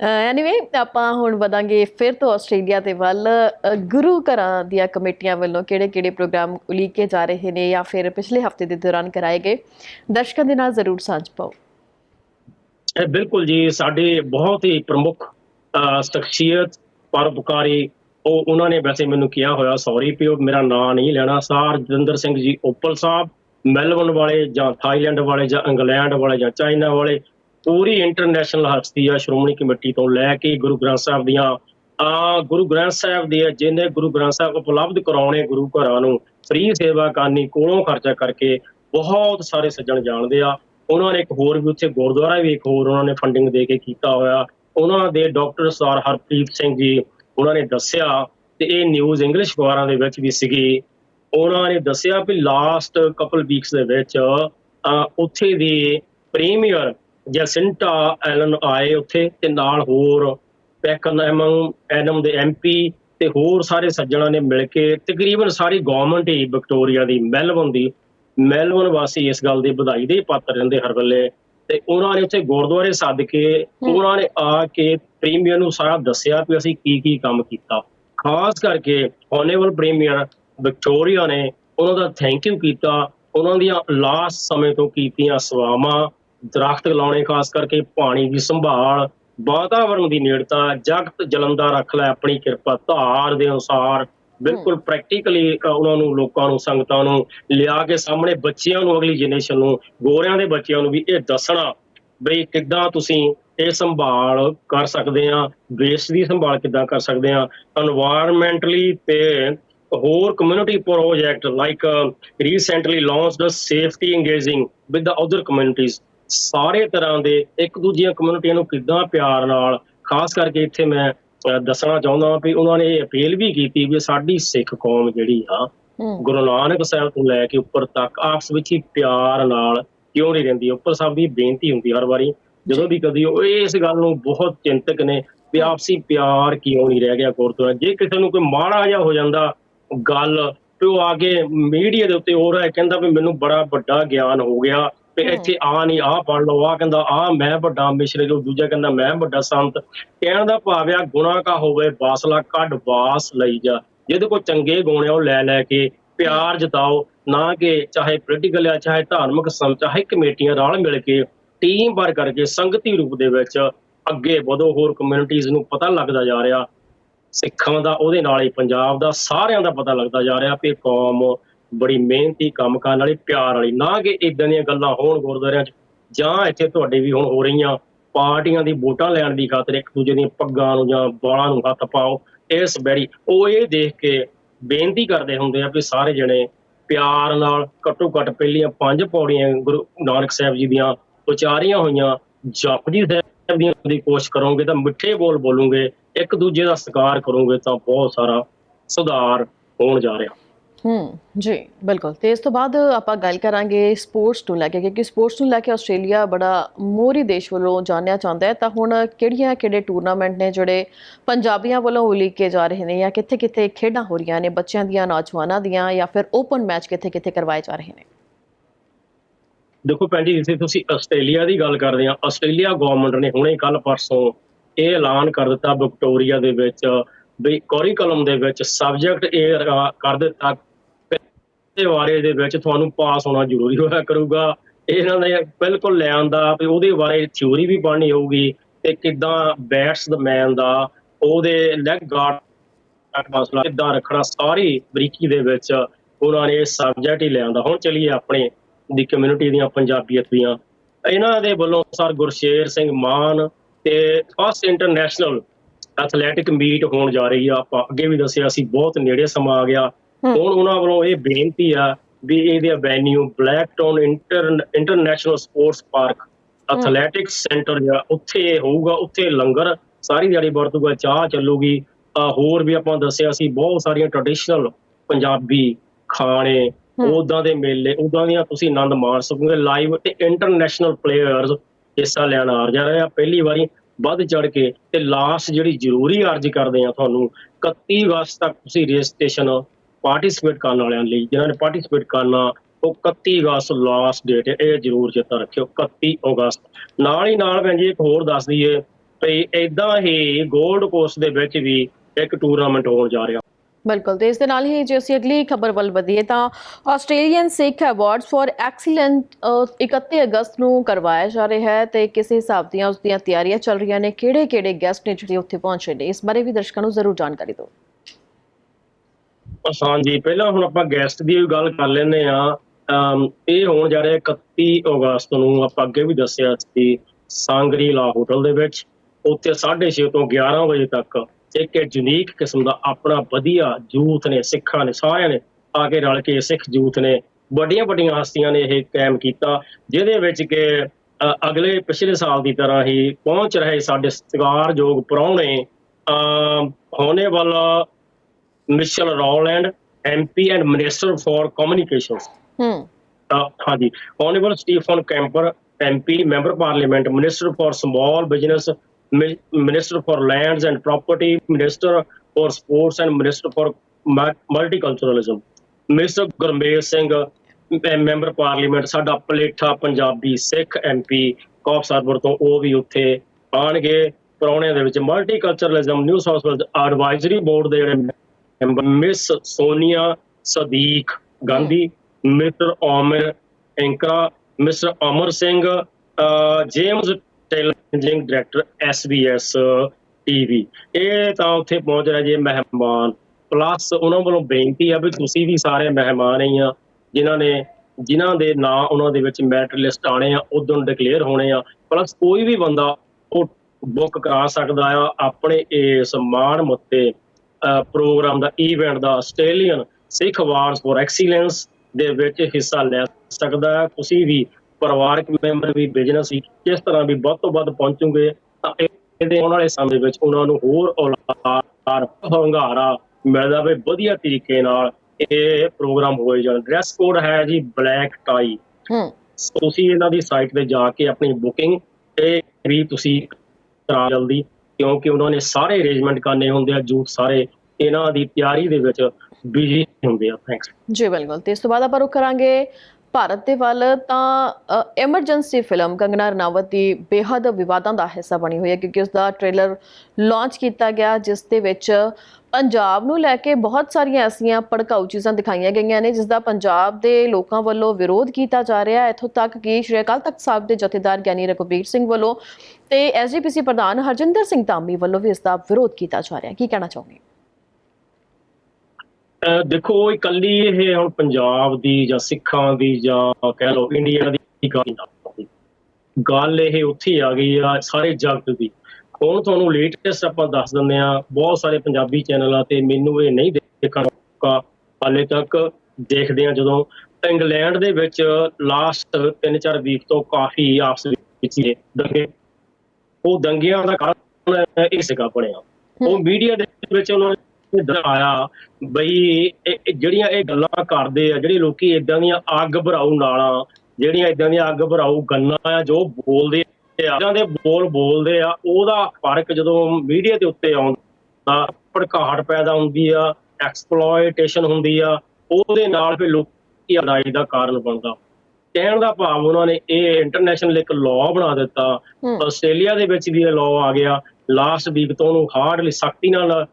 ਐਨੀਵੇ ਆਪਾਂ ਹੁਣ ਵਧਾਂਗੇ ਫਿਰ ਤੋਂ ਆਸਟ੍ਰੇਲੀਆ ਦੇ ਵੱਲ। ਗੁਰੂ ਘਰਾਂ ਦੀਆਂ ਕਮੇਟੀਆਂ ਵੱਲੋਂ ਕਿਹੜੇ-ਕਿਹੜੇ ਪ੍ਰੋਗਰਾਮ ਉਲੀਕੇ ਜਾ ਰਹੇ ਨੇ ਜਾਂ ਫਿਰ ਪਿਛਲੇ ਹਫ਼ਤੇ ਦੇ ਦੌਰਾਨ ਕਰਾਏ ਗਏ? ਦਰਸ਼ਕਾਂ ਦੇ ਨਾਲ ਜ਼ਰੂਰ ਸਾਂਝ ਪਾਓ। ਬਿਲਕੁਲ ਜੀ, ਸਾਡੇ ਬਹੁਤ ਹੀ ਪ੍ਰਮੁੱਖ ਸ਼ਖਸੀਅਤ ਪਰਉਪਕਾਰੀ ਉਹ, ਉਹਨਾਂ ਨੇ ਵੈਸੇ ਮੈਨੂੰ ਕਿਹਾ ਹੋਇਆ ਸੌਰੀ ਵੀ ਮੇਰਾ ਨਾਂ ਨਹੀਂ ਲੈਣਾ। ਸਾਰ ਜਤਿੰਦਰ ਸਿੰਘ ਜੀ, ਓਪਲ ਸਾਹਿਬ ਮੈਲਬਨ ਵਾਲੇ ਜਾਂ ਥਾਈਲੈਂਡ ਵਾਲੇ ਜਾਂ ਇੰਗਲੈਂਡ ਵਾਲੇ ਜਾਂ ਚਾਈਨਾ ਵਾਲੇ ਪੂਰੀ ਇੰਟਰਨੈਸ਼ਨਲ ਹਸਤੀ ਆ ਸ਼੍ਰੋਮਣੀ ਕਮੇਟੀ ਤੋਂ ਲੈ ਕੇ ਗੁਰੂ ਗ੍ਰੰਥ ਸਾਹਿਬ ਦੀਆਂ। ਆ ਗੁਰੂ ਗ੍ਰੰਥ ਸਾਹਿਬ ਦੇ ਜਿਹਨੇ ਗੁਰੂ ਗ੍ਰੰਥ ਸਾਹਿਬ ਉਪਲਬਧ ਕਰਾਉਣੇ ਗੁਰੂ ਘਰਾਂ ਨੂੰ ਫ੍ਰੀ ਸੇਵਾ ਕਰਨੀ, ਕੋਲੋਂ ਖਰਚਾ ਕਰਕੇ ਬਹੁਤ ਸਾਰੇ ਸੱਜਣ ਜਾਣਦੇ ਆ। ਉਹਨਾਂ ਨੇ ਇੱਕ ਹੋਰ ਵੀ ਉੱਥੇ ਗੁਰਦੁਆਰਾ ਵੀ ਇੱਕ ਹੋਰ ਉਹਨਾਂ ਨੇ ਫੰਡਿੰਗ ਦੇ ਕੇ ਕੀਤਾ ਹੋਇਆ। ਉਹਨਾਂ ਦੇ ਡਾਕਟਰ ਸਰ ਹਰਪ੍ਰੀਤ ਸਿੰਘ ਜੀ, ਉਹਨਾਂ ਨੇ ਦੱਸਿਆ ਤੇ ਇਹ ਨਿਊਜ਼ ਇੰਗਲਿਸ਼ ਅਖਬਾਰਾਂ ਦੇ ਵਿੱਚ ਵੀ ਸੀਗੀ। ਉਹਨਾਂ ਨੇ ਦੱਸਿਆ ਵੀ ਲਾਸਟ ਕਪਲ ਵੀਕਸ ਦੇ ਵਿੱਚ ਉੱਥੇ ਦੀ ਪ੍ਰੀਮੀਅਰ ਜੈਸਿੰਟਾ ਐਲਨ ਆਏ ਉੱਥੇ ਤੇ ਨਾਲ ਹੋਰ ਪੈਕਨ ਐਮਨ ਐਡਮ ਦੇ ਐਮਪੀ ਤੇ ਹੋਰ ਸਾਰੇ ਸੱਜਣਾਂ ਨੇ ਮਿਲ ਕੇ ਤਕਰੀਬਨ ਸਾਰੀ ਗਵਰਨਮੈਂਟ ਹੀ ਵਿਕਟੋਰੀਆ ਦੀ ਮੈਲਬਨ ਦੀ ਮੈਲਬਨ ਵਾਸੀ ਇਸ ਗੱਲ ਦੀ ਵਧਾਈ ਦੇ ਪਾਤਰ ਰਹਿੰਦੇ ਹਰ ਵੇਲੇ। ਤੇ ਉਹਨਾਂ ਨੇ ਉੱਥੇ ਗੁਰਦੁਆਰੇ ਸੱਦ ਕੇ ਉਹਨਾਂ ਨੇ ਆ ਕੇ ਪ੍ਰੀਮੀਅਰ ਨੂੰ ਸਾਰਾ ਦੱਸਿਆ ਵੀ ਅਸੀਂ ਕੀ ਕੀ ਕੰਮ ਕੀਤਾ। ਖਾਸ ਕਰਕੇ ਓਨੇਬਲ ਪ੍ਰੀਮੀਅਰ ਵਿਕਟੋਰੀਆ ਨੇ ਉਹਨਾਂ ਦਾ ਥੈਂਕ ਯੂ ਕੀਤਾ ਉਹਨਾਂ ਦੀਆਂ ਲਾਸਟ ਸਮੇਂ ਤੋਂ ਕੀਤੀਆਂ ਸਵਾਵਾਂ ਦਰਖਤ ਲਾਉਣੇ ਖਾਸ ਕਰਕੇ ਪਾਣੀ ਦੀ ਸੰਭਾਲ ਵਾਤਾਵਰਣ ਦੀ ਨੇੜਤਾ ਜਗਤ ਜਲੰਦਾ ਰੱਖ ਲੈ ਆਪਣੀ ਕਿਰਪਾ ਧਾਰ ਦੇ ਅਨੁਸਾਰ ਬਿਲਕੁਲ ਪ੍ਰੈਕਟੀਕਲੀ ਉਹਨਾਂ ਨੂੰ ਲੋਕਾਂ ਨੂੰ ਸੰਗਤਾਂ ਨੂੰ ਲਿਆ ਕੇ ਸਾਹਮਣੇ ਬੱਚਿਆਂ ਨੂੰ ਅਗਲੀ ਜਨਰੇਸ਼ਨ ਨੂੰ ਗੋਰਿਆਂ ਦੇ ਬੱਚਿਆਂ ਨੂੰ ਵੀ ਇਹ ਦੱਸਣਾ ਬਈ ਕਿੱਦਾਂ ਤੁਸੀਂ ਇਹ ਸੰਭਾਲ ਕਰ ਸਕਦੇ ਆ ਵੇਸ ਦੀ ਸੰਭਾਲ ਕਿੱਦਾਂ ਕਰ ਸਕਦੇ ਆ এনवायरमेंटਲੀ ਤੇ ਹੋਰ community project like recently launched safety engaging with the other communities ਸਾਰੇ ਤਰ੍ਹਾਂ ਦੇ ਇੱਕ ਦੂਜੀਆਂ ਕਮਿਊਨਿਟੀਆਂ ਨੂੰ ਕਿੱਦਾਂ ਪਿਆਰ ਨਾਲ ਖਾਸ ਕਰਕੇ ਇੱਥੇ ਮੈਂ ਦੱਸਣਾ ਚਾਹੁੰਦਾ ਵੀ ਉਹਨਾਂ ਨੇ ਇਹ ਅਪੀਲ ਵੀ ਕੀਤੀ ਵੀ ਸਾਡੀ ਸਿੱਖ ਕੌਮ ਜਿਹੜੀ ਆ ਗੁਰੂ ਨਾਨਕ ਸਾਹਿਬ ਤੋਂ ਲੈ ਕੇ ਉੱਪਰ ਤੱਕ ਆਪਸ ਵਿੱਚ ਹੀ ਪਿਆਰ ਨਾਲ ਕਿਉਂ ਨਹੀਂ ਰਹਿੰਦੀ ਉੱਪਰ ਸਾਹਿਬ ਦੀ ਬੇਨਤੀ ਹੁੰਦੀ ਹਰ ਵਾਰੀ। ਜਦੋਂ ਵੀ ਕਦੀ ਉਹ ਇਸ ਗੱਲ ਨੂੰ ਬਹੁਤ ਚਿੰਤਕ ਨੇ ਵੀ ਆਪਸੀ ਪਿਆਰ ਕਿਉਂ ਨਹੀਂ ਰਹਿ ਗਿਆ ਗੁਰਦੁਆਰਾ ਜੇ ਕਿਸੇ ਨੂੰ ਕੋਈ ਮਾੜਾ ਜਿਹਾ ਹੋ ਜਾਂਦਾ ਗੱਲ ਤੇ ਉਹ ਆ ਕੇ ਮੀਡੀਆ ਦੇ ਉੱਤੇ ਹੋ ਰਿਹਾ ਕਹਿੰਦਾ ਵੀ ਮੈਨੂੰ ਬੜਾ ਵੱਡਾ ਗਿਆਨ ਹੋ ਗਿਆ ਤੇ ਇੱਥੇ ਆ ਨਹੀਂ ਆ ਪੜ ਲਓ ਆ ਕਹਿੰਦਾ ਆ ਮੈਂ ਵੱਡਾ ਮਿਸ਼ਰੇ ਜੋ ਦੂਜਾ ਕਹਿੰਦਾ ਮੈਂ ਵੱਡਾ ਸੰਤ। ਕਹਿਣ ਦਾ ਭਾਵ ਆ ਗੁਨਾਹ ਕਾ ਹੋਵੇ ਬਾਸਲਾ ਕੱਢ ਬਾਸ ਲਈ ਜਾ। ਜਿਹਦੇ ਕੋਲ ਚੰਗੇ ਗੁਣ ਆ ਉਹ ਲੈ ਲੈ ਕੇ ਪਿਆਰ ਜਤਾਓ। ਨਾ ਕਿ ਚਾਹੇ ਪੋਲੀਟੀਕਲ ਆ ਚਾਹੇ ਧਾਰਮਿਕ ਸਮ ਚਾਹੇ ਕਮੇਟੀਆਂ ਰਲ ਮਿਲ ਕੇ ਟੀਮ ਵਰਕ ਕਰਕੇ ਸੰਗਤੀ ਰੂਪ ਦੇ ਵਿੱਚ ਅੱਗੇ ਵਧੋ। ਹੋਰ ਕਮਿਊਨਿਟੀਆਂ ਨੂੰ ਪਤਾ ਲੱਗਦਾ ਜਾ ਰਿਹਾ। ਸਿੱਖਾਂ ਦਾ, ਉਹਦੇ ਨਾਲ ਹੀ ਪੰਜਾਬ ਦਾ ਸਾਰਿਆਂ ਦਾ ਪਤਾ ਲੱਗਦਾ ਜਾ ਰਿਹਾ ਵੀ ਕੌਮ ਬੜੀ ਮਿਹਨਤੀ ਕੰਮ ਕਰਨ ਵਾਲੀ, ਪਿਆਰ ਵਾਲੀ। ਨਾ ਕਿ ਇਦਾਂ ਦੀਆਂ ਗੱਲਾਂ ਹੋਣ ਗੁਰਦੁਆਰਿਆਂ 'ਚ, ਜਾਂ ਇੱਥੇ ਤੁਹਾਡੇ ਵੀ ਹੁਣ ਹੋ ਰਹੀਆਂ ਪਾਰਟੀਆਂ ਦੀ ਵੋਟਾਂ ਲੈਣ ਦੀ ਖਾਤਰ ਇੱਕ ਦੂਜੇ ਦੀਆਂ ਪੱਗਾਂ ਨੂੰ ਜਾਂ ਬਾਲਾਂ ਨੂੰ ਹੱਥ ਪਾਓ, ਇਸ ਬੈਰੀ ਉਹ ਇਹ ਦੇਖ ਕੇ ਬੇਨਤੀ ਕਰਦੇ ਹੁੰਦੇ ਆ ਵੀ ਸਾਰੇ ਜਣੇ ਪਿਆਰ ਨਾਲ ਘੱਟੋ ਘੱਟ ਪਹਿਲੀਆਂ ਪੰਜ ਪੌੜੀਆਂ ਗੁਰੂ ਨਾਨਕ ਸਾਹਿਬ ਜੀ ਦੀਆਂ ਉਚਾਰੀਆਂ ਹੋਈਆਂ, ਜਪਜੀ ਸਾਹਿਬ ਦੀਆਂ ਦੀ ਕੋਸ਼ਿਸ਼ ਕਰੋਗੇ ਤਾਂ ਮਿੱਠੇ ਬੋਲ ਬੋਲੋਗੇ। ਇੱਕ ਦੂਜੇ ਦਾ ਸਤਿਕਾਰ ਕਰੋਗੇ ਤਾਂ ਬਹੁਤ ਸਾਰਾ ਸੁਧਾਰ ਹੋਣ ਜਾ ਰਿਹਾ। ਹੂੰ ਜੀ ਬਿਲਕੁਲ। ਤੇ ਇਸ ਤੋਂ ਬਾਅਦ ਆਪਾਂ ਗੱਲ ਕਰਾਂਗੇ ਸਪੋਰਟਸ ਨੂੰ ਲੈ ਕੇ ਕਿਉਂਕਿ ਸਪੋਰਟਸ ਨੂੰ ਲੈ ਕੇ ਆਸਟ੍ਰੇਲੀਆ ਬੜਾ ਮੋਹਰੀ ਦੇਸ਼ ਵੱਲੋਂ ਜਾਣਿਆ ਜਾਂਦਾ ਹੈ। ਤਾਂ ਹੁਣ ਕਿਹੜੀਆਂ ਕਿਹੜੇ ਟੂਰਨਾਮੈਂਟ ਨੇ ਜਿਹੜੇ ਪੰਜਾਬੀਆਂ ਵੱਲੋਂ ਉਲੀਕੇ ਜਾ ਰਹੇ ਨੇ ਜਾਂ ਕਿੱਥੇ-ਕਿੱਥੇ ਖੇਡਾਂ ਹੋ ਰਹੀਆਂ ਨੇ ਬੱਚਿਆਂ ਦੀਆਂ ਨੌਜਵਾਨਾਂ ਦੀਆਂ ਜਾਂ ਫਿਰ ਓਪਨ ਮੈਚ ਕਿੱਥੇ-ਕਿੱਥੇ ਕਰਵਾਏ ਜਾ ਰਹੇ ਨੇ? ਦੇਖੋ ਭੈਣ ਜੀ ਜਿੱਥੇ ਤੁਸੀਂ ਆਸਟ੍ਰੇਲੀਆ ਦੀ ਗੱਲ ਕਰਦੇ ਆ ਆਸਟ੍ਰੇਲੀਆ ਗਵਰਨਮੈਂਟ ਨੇ ਹੁਣੇ ਕੱਲ ਪਰਸੋਂ ਇਹ ਐਲਾਨ ਕਰ ਦਿੱਤਾ ਵਿਕਟੋਰੀਆ ਦੇ ਵਿੱਚ ਵੀ ਕੋਰੀਕਲਮ ਦੇ ਵਿੱਚ ਸਬਜੈਕਟ ਇਹ ਕਰ ਦਿੱਤਾ। ਦੇ ਬਾਰੇ ਦੇ ਵਿੱਚ ਤੁਹਾਨੂੰ ਪਾਸ ਹੋਣਾ ਜ਼ਰੂਰੀ ਹੋਇਆ ਕਰੂਗਾ। ਇਹਨਾਂ ਨੇ ਬਿਲਕੁਲ ਲੈ ਆਂਦਾ ਵੀ ਉਹਦੇ ਬਾਰੇ ਥਿਊਰੀ ਵੀ ਪੜ੍ਹਨੀ ਹੋਊਗੀ ਤੇ ਕਿਦਾਂ ਬੈਟਸਮੈਨ ਦਾ ਉਹਦੇ ਲੈਗ ਗਾਰਡ ਮਸਲਾ ਕਿੱਦਾਂ ਰੱਖਣਾ, ਸਾਰੀ ਬਰੀਕੀ ਦੇ ਵਿੱਚ ਉਹਨਾਂ ਨੇ ਸਬਜੈਕਟ ਹੀ ਲਿਆਂਦਾ ਹੁਣ ਚਲੀਏ ਆਪਣੇ ਦੀ ਕਮਿਊਨਿਟੀ ਦੀਆਂ ਪੰਜਾਬੀਅਤ ਦੀਆਂ। ਇਹਨਾਂ ਦੇ ਵੱਲੋਂ ਸਰ ਗੁਰਸ਼ੇਰ ਸਿੰਘ ਮਾਨ ਤੇ ਫਸਟ ਇੰਟਰਨੈਸ਼ਨਲ ਐਥਲੈਟਿਕ ਮੀਟ ਹੋਣ ਜਾ ਰਹੀ ਆ। ਆਪਾਂ ਅੱਗੇ ਵੀ ਦੱਸਿਆ ਸੀ ਬਹੁਤ ਨੇੜੇ ਸਮਾਂ ਆ ਗਿਆ। ਹੁਣ ਉਹਨਾਂ ਵੱਲੋਂ ਇਹ ਬੇਨਤੀ ਆ ਵੀ ਇਹਦੇ venue Blacktown international sports park athletic centre ਜਿਹੜਾ ਉੱਥੇ ਹੋਊਗਾ ਉੱਥੇ ਲੰਗਰ ਸਾਰੀ ਦਿਹਾੜੀ ਵਰਤੂਗਾ ਚਾਹ ਚੱਲੂਗੀ। ਹੋਰ ਵੀ ਆਪਾਂ ਦੱਸਿਆ ਸੀ ਬਹੁਤ ਸਾਰੀਆਂ ਟ੍ਰੈਡੀਸ਼ਨਲ ਪੰਜਾਬੀ ਖਾਣੇ। ਉਦਾਂ ਦੇ ਮੇਲੇ ਉਦਾਂ ਦੀਆਂ ਤੁਸੀਂ ਆਨੰਦ ਮਾਣ ਸਕੋਗੇ। ਲਾਈਵ ਤੇ ਇੰਟਰਨੈਸ਼ਨਲ ਪਲੇਅਰਸ ਹਿੱਸਾ ਲੈਣ ਆ ਜਾ ਰਹੇ ਆ। ਪਹਿਲੀ ਵਾਰੀ ਵੱਧ ਚੜ ਕੇ ਤੇ ਲਾਸਟ ਜਿਹੜੀ ਜ਼ਰੂਰੀ ਅਰਜ਼ ਕਰਦੇ ਆ ਤੁਹਾਨੂੰ 31 ਅਗਸਤ ਤੱਕ ਤੁਸੀਂ ਰਜਿਸਟ੍ਰੇਸ਼ਨ ਪਾਰਟਿਸਿਪੇਟ ਕਰਨ ਵਾਲਿਆਂ ਲਈ, ਜਿਨ੍ਹਾਂ ਨੇ ਪਾਰਟਿਸਿਪੇਟ ਕਰਨਾ, ਉਹ 31 ਅਗਸਤ ਲਾਸਟ ਡੇਟ ਹੈ, ਇਹ ਜ਼ਰੂਰ ਚੇਤਾ ਰੱਖਿਓ 31 ਅਗਸਤ। ਨਾਲ ਹੀ ਨਾਲ ਭੈਣ ਜੀ ਇੱਕ ਹੋਰ ਦੱਸ ਦਈਏ, ਭਈ ਇਦਾਂ ਹੀ 골ਡ ਕੋਸਟ ਦੇ ਵਿੱਚ ਵੀ ਇੱਕ ਟੂਰਨਾਮੈਂਟ ਹੋਣ ਜਾ ਰਿਹਾ। ਬਿਲਕੁਲ, ਤੇ ਇਸ ਦੇ ਨਾਲ ਹੀ ਜੇ ਅਸੀਂ ਅਗਲੀ ਖਬਰ ਵੱਲ ਵਧੀਏ ਤਾਂ Australian Sikh awards for excellent 31 ਅਗਸਤ ਨੂੰ ਕਰਵਾਇਆ ਜਾ ਰਿਹਾ ਹੈ ਤੇ ਕਿਸੇ ਹਿਸਾਬ ਦੀਆਂ ਉਸ ਦੀਆਂ ਤਿਆਰੀਆਂ ਚੱਲ ਰਹੀਆਂ ਨੇ, ਕਿਹੜੇ-ਕਿਹੜੇ ਗੈਸਟ ਨੇ ਜਿਹੜੇ ਉੱਥੇ ਪਹੁੰਚੇ ਨੇ, ਇਸ ਬਾਰੇ ਵੀ ਦਰਸ਼ਕਾਂ ਨੂੰ ਜ਼ਰੂਰ ਜਾਣਕਾਰੀ ਦਿਓ। ਹਾਂਜੀ ਪਹਿਲਾਂ ਹੁਣ ਆਪਾਂ ਗੈਸਟ ਦੀ ਗੱਲ ਕਰ ਲੈਂਦੇ ਆ ਇਹ ਹੋਣ ਜਾ ਰਿਹਾ 31 ਅਗਸਤ ਨੂੰ, ਆਪਾਂ ਅੱਗੇ ਵੀ ਦੱਸਿਆ ਸੀ, ਸਾਂਗਰੀ ਹੋਟਲ ਦੇ ਵਿੱਚ, ਉੱਥੇ 6:30 ਤੋਂ 11 ਵਜੇ ਤੱਕ ਇੱਕ ਯੂਨੀਕ ਕਿਸਮ ਦਾ ਆਪਣਾ ਵਧੀਆ ਜੂਥ ਨੇ ਸਿੱਖਾਂ ਨੇ ਸਾਰਿਆਂ ਨੇ ਆ ਕੇ ਰਲ ਕੇ ਸਿੱਖ ਜੂਥ ਨੇ ਵੱਡੀਆਂ ਵੱਡੀਆਂ ਹਸਤੀਆਂ ਨੇ ਇਹ ਕਾਇਮ ਕੀਤਾ ਜਿਹਦੇ ਵਿੱਚ ਕਿ ਅਗਲੇ ਪਿਛਲੇ ਸਾਲ ਦੀ ਤਰ੍ਹਾਂ ਹੀ ਪਹੁੰਚ ਰਹੇ ਸਾਡੇ ਸਤਿਕਾਰਯੋਗ ਪ੍ਰਾਹੁਣੇ ਹੋਣੇ ਵਾਲਾ Michelle Rowland MP and minister for communications ਹੂੰ। ਹਾਂਜੀ honourable Stephen Kamper MP member parliament minister for small business minister for lands and property minister for sports and minister for multiculturalism mister Gurmel Singh member parliament ਸਾਡਾ ਪਲੇਠਾ ਪੰਜਾਬੀ ਸਿੱਖ MP ਕੌਫ ਸਰਬਰ ਤੋਂ ਉਹ ਵੀ ਉੱਥੇ ਆਣਗੇ ਪ੍ਰਾਹੁਣਿਆਂ ਦੇ ਵਿੱਚ multiculturalism New South Wales advisory board ਦੇ ਜਿਹੜੇ miss Sonia Sadiq Gandhi mister Aamer ਐਂਕਰਾ mister Amar Singh uh James television director SBS TV ਇਹ ਤਾਂ ਉੱਥੇ ਪਹੁੰਚ ਰਹੇ ਜੇ ਮਹਿਮਾਨ। ਪਲੱਸ ਉਹਨਾਂ ਵੱਲੋਂ ਬੇਨਤੀ ਆ ਵੀ ਤੁਸੀਂ ਵੀ ਸਾਰੇ ਮਹਿਮਾਨ ਹੀ ਆ, ਜਿਨ੍ਹਾਂ ਨੇ, ਜਿਨ੍ਹਾਂ ਦੇ ਨਾਂ ਉਹਨਾਂ ਦੇ ਵਿੱਚ ਮੈਰਿਟ ਲਿਸਟ ਆਣੇ ਆ, ਉਦੋਂ ਡਿਕਲੇਅਰ ਹੋਣੇ ਆ। ਪਲੱਸ ਕੋਈ ਵੀ ਬੰਦਾ ਉਹ ਬੁੱਕ ਕਰਾ ਸਕਦਾ ਆ ਆਪਣੇ ਇਸ ਮਾਣ ਮੁੱਤੇ ਪ੍ਰੋਗਰਾਮ ਦਾ event the Australian Sikh awards for excellence ਦੇ ਵਿੱਚ ਹਿੱਸਾ ਲੈ ਸਕਦਾ ਹੈ ਤੁਸੀਂ ਵੀ ਪਰਿਵਾਰਕ ਮੈਂਬਰ ਵੀ ਬਿਜ਼ਨਸ ਵੀ ਕਿਸ ਤਰ੍ਹਾਂ ਵੀ ਵੱਧ ਤੋਂ ਵੱਧ ਪਹੁੰਚੋਗੇ ਤਾਂ ਇਹਦੇ ਆਉਣ ਵਾਲੇ ਸਮੇਂ ਵਿੱਚ ਉਹਨਾਂ ਨੂੰ ਹੋਰ ਔਲਾਰ ਹੰਗਾਰਾ ਮਿਲਦਾ ਵੇ ਵਧੀਆ ਤਰੀਕੇ ਨਾਲ। ਇਹ ਪ੍ਰੋਗਰਾਮ ਹੋਏ ਜਾਣ। ਡਰੈਸ ਕੋਡ ਹੈ ਜੀ ਬਲੈਕ ਟਾਈ ਹੂੰ। ਤੁਸੀਂ ਇਹਨਾਂ ਦੀ ਸਾਈਟ ਤੇ ਜਾ ਕੇ ਆਪਣੀ ਬੁਕਿੰਗ ਇਹ ਵੀ ਤੁਸੀਂ ਕਰਾ ਜਲਦੀ ਕਿਉਂਕਿ ਉਹਨਾਂ ਨੇ ਸਾਰੇ ਅਰੇਂਜਮੈਂਟ ਕਰਨੇ ਹੁੰਦੇ ਆ ਜੂਥ ਸਾਰੇ ਇਹਨਾਂ ਦੀ ਤਿਆਰੀ ਦੇ ਵਿੱਚ ਬਿਜ਼ੀ ਹੁੰਦੇ ਆ। ਥੈਂਕਸ ਜੀ ਬਿਲਕੁਲ। ਤੇ ਇਸ ਤੋਂ ਬਾਅਦ ਆਪਾਂ ਰੁਕ ਕਰਾਂਗੇ ਭਾਰਤ ਦੇ ਵੱਲ ਤਾਂ ਐਮਰਜੈਂਸੀ ਫਿਲਮ ਕੰਗਨਾ ਰਣਾਵਤ ਦੀ ਬੇਹੱਦ ਵਿਵਾਦਾਂ ਦਾ ਹਿੱਸਾ ਬਣੀ ਹੋਈ ਹੈ ਕਿਉਂਕਿ ਉਸ ਦਾ ਟ੍ਰੇਲਰ ਲਾਂਚ ਕੀਤਾ ਗਿਆ, ਜਿਸ ਦੇ ਵਿੱਚ ਪੰਜਾਬ ਨੂੰ ਲੈ ਕੇ ਬਹੁਤ ਸਾਰੀਆਂ ਐਸੀਆਂ ਭੜਕਾਊ ਚੀਜ਼ਾਂ ਦਿਖਾਈਆਂ ਗਈਆਂ ਨੇ ਜਿਸ ਦਾ ਪੰਜਾਬ ਦੇ ਲੋਕਾਂ ਵੱਲੋਂ ਵਿਰੋਧ ਕੀਤਾ ਜਾ ਰਿਹਾ ਹੈ। ਇੱਥੋਂ ਤੱਕ ਕਿ ਸ਼੍ਰੀ ਅਕਾਲ ਤਖਤ ਸਾਹਿਬ ਦੇ ਜਥੇਦਾਰ ਗਿਆਨੀ ਰਘੁਬੀਰ ਸਿੰਘ ਵੱਲੋਂ ਤੇ ਐਸਜੀਪੀਸੀ ਪ੍ਰਧਾਨ ਹਰਜਿੰਦਰ ਸਿੰਘ ਧਾਮੀ ਵੱਲੋਂ ਵੀ ਇਸ ਦਾ ਵਿਰੋਧ ਕੀਤਾ ਜਾ ਰਿਹਾ ਹੈ। ਕੀ ਕਹਿਣਾ ਚਾਹੋਗੇ? ਦੇਖੋ ਇਕੱਲੀ ਇਹ ਹੁਣ ਪੰਜਾਬ ਦੀ ਜਾਂ ਸਿੱਖਾਂ ਦੀ ਜਾਂ ਕਹਿ ਲਓ ਇੰਡੀਆ ਦੀ ਗੱਲ ਨਹੀਂ ਗੱਲ ਇਹ ਉੱਥੇ ਆ ਗਈ ਆ ਸਾਰੇ ਜਗਤ ਦੀ। ਹੁਣ ਤੁਹਾਨੂੰ ਲੇਟੈਸਟ ਆਪਾਂ ਦੱਸ ਦਿੰਦੇ ਆ ਬਹੁਤ ਸਾਰੇ ਪੰਜਾਬੀ ਚੈਨਲਾਂ ਤੇ ਮੈਨੂੰ ਇਹ ਨਹੀਂ ਦੇਖਣ ਦਾ ਹਾਲੇ ਤੱਕ। ਦੇਖਦੇ ਆ ਜਦੋਂ ਇੰਗਲੈਂਡ ਦੇ ਵਿੱਚ ਲਾਸਟ 3-4 ਵੀਕ ਤੋਂ ਕਾਫੀ ਆਪਸ ਵਿੱਚ ਦੰਗੇ। ਉਹ ਦੰਗਿਆਂ ਦਾ ਕਾਰਨ ਇਹ ਸੀਗਾ ਬਣਿਆ। ਉਹ ਮੀਡੀਆ ਦੇ ਵਿੱਚ ਉਹਨਾਂ ਦਿਖਾਇਆ ਬਈ ਜਿਹੜੀਆਂ ਇਹ ਗੱਲਾਂ ਕਰਦੇ ਆ ਜਿਹੜੇ ਲੋਕੀ ਇਦਾਂ ਦੀਆਂ ਅੱਗ ਭਰਾਊ ਨਾਲਾਂ ਜਿਹੜੀਆਂ ਇਦਾਂ ਦੀਆਂ ਅੱਗ ਭਰਾਊ ਗੱਲਾਂ ਆ ਜੋ ਬੋਲਦੇ ਆ ਇਦਾਂ ਦੇ ਬੋਲ ਬੋਲਦੇ ਆ ਉਹਦਾ ਫ਼ਰਕ ਜਦੋਂ ਮੀਡੀਆ ਦੇ ਉੱਤੇ ਆਉਂਦਾ ਭੜਕਾਹਟ ਪੈਦਾ ਹੁੰਦੀ ਆ ਐਕਸਪਲੋਇਟੇਸ਼ਨ ਹੁੰਦੀ ਆ ਉਹਦੇ ਨਾਲ ਫਿਰ ਲੋਕੀ ਲੜਾਈ ਦਾ ਕਾਰਨ ਬਣਦਾ। ਕਹਿਣ ਦਾ ਭਾਵ ਉਹਨਾਂ ਨੇ ਇਹ ਇੰਟਰਨੈਸ਼ਨਲ ਇੱਕ ਲਾਅ ਬਣਾ ਦਿੱਤਾ। ਆਸਟ੍ਰੇਲੀਆ ਦੇ ਵਿੱਚ ਵੀ ਇਹ ਲਾਅ ਆ ਗਿਆ। ਲਾਸਟ ਵੀਕ ਤੋਂ ਉਹਨੂੰ ਹਾਰਡਲੀ ਸਖਤੀ ਨਾਲ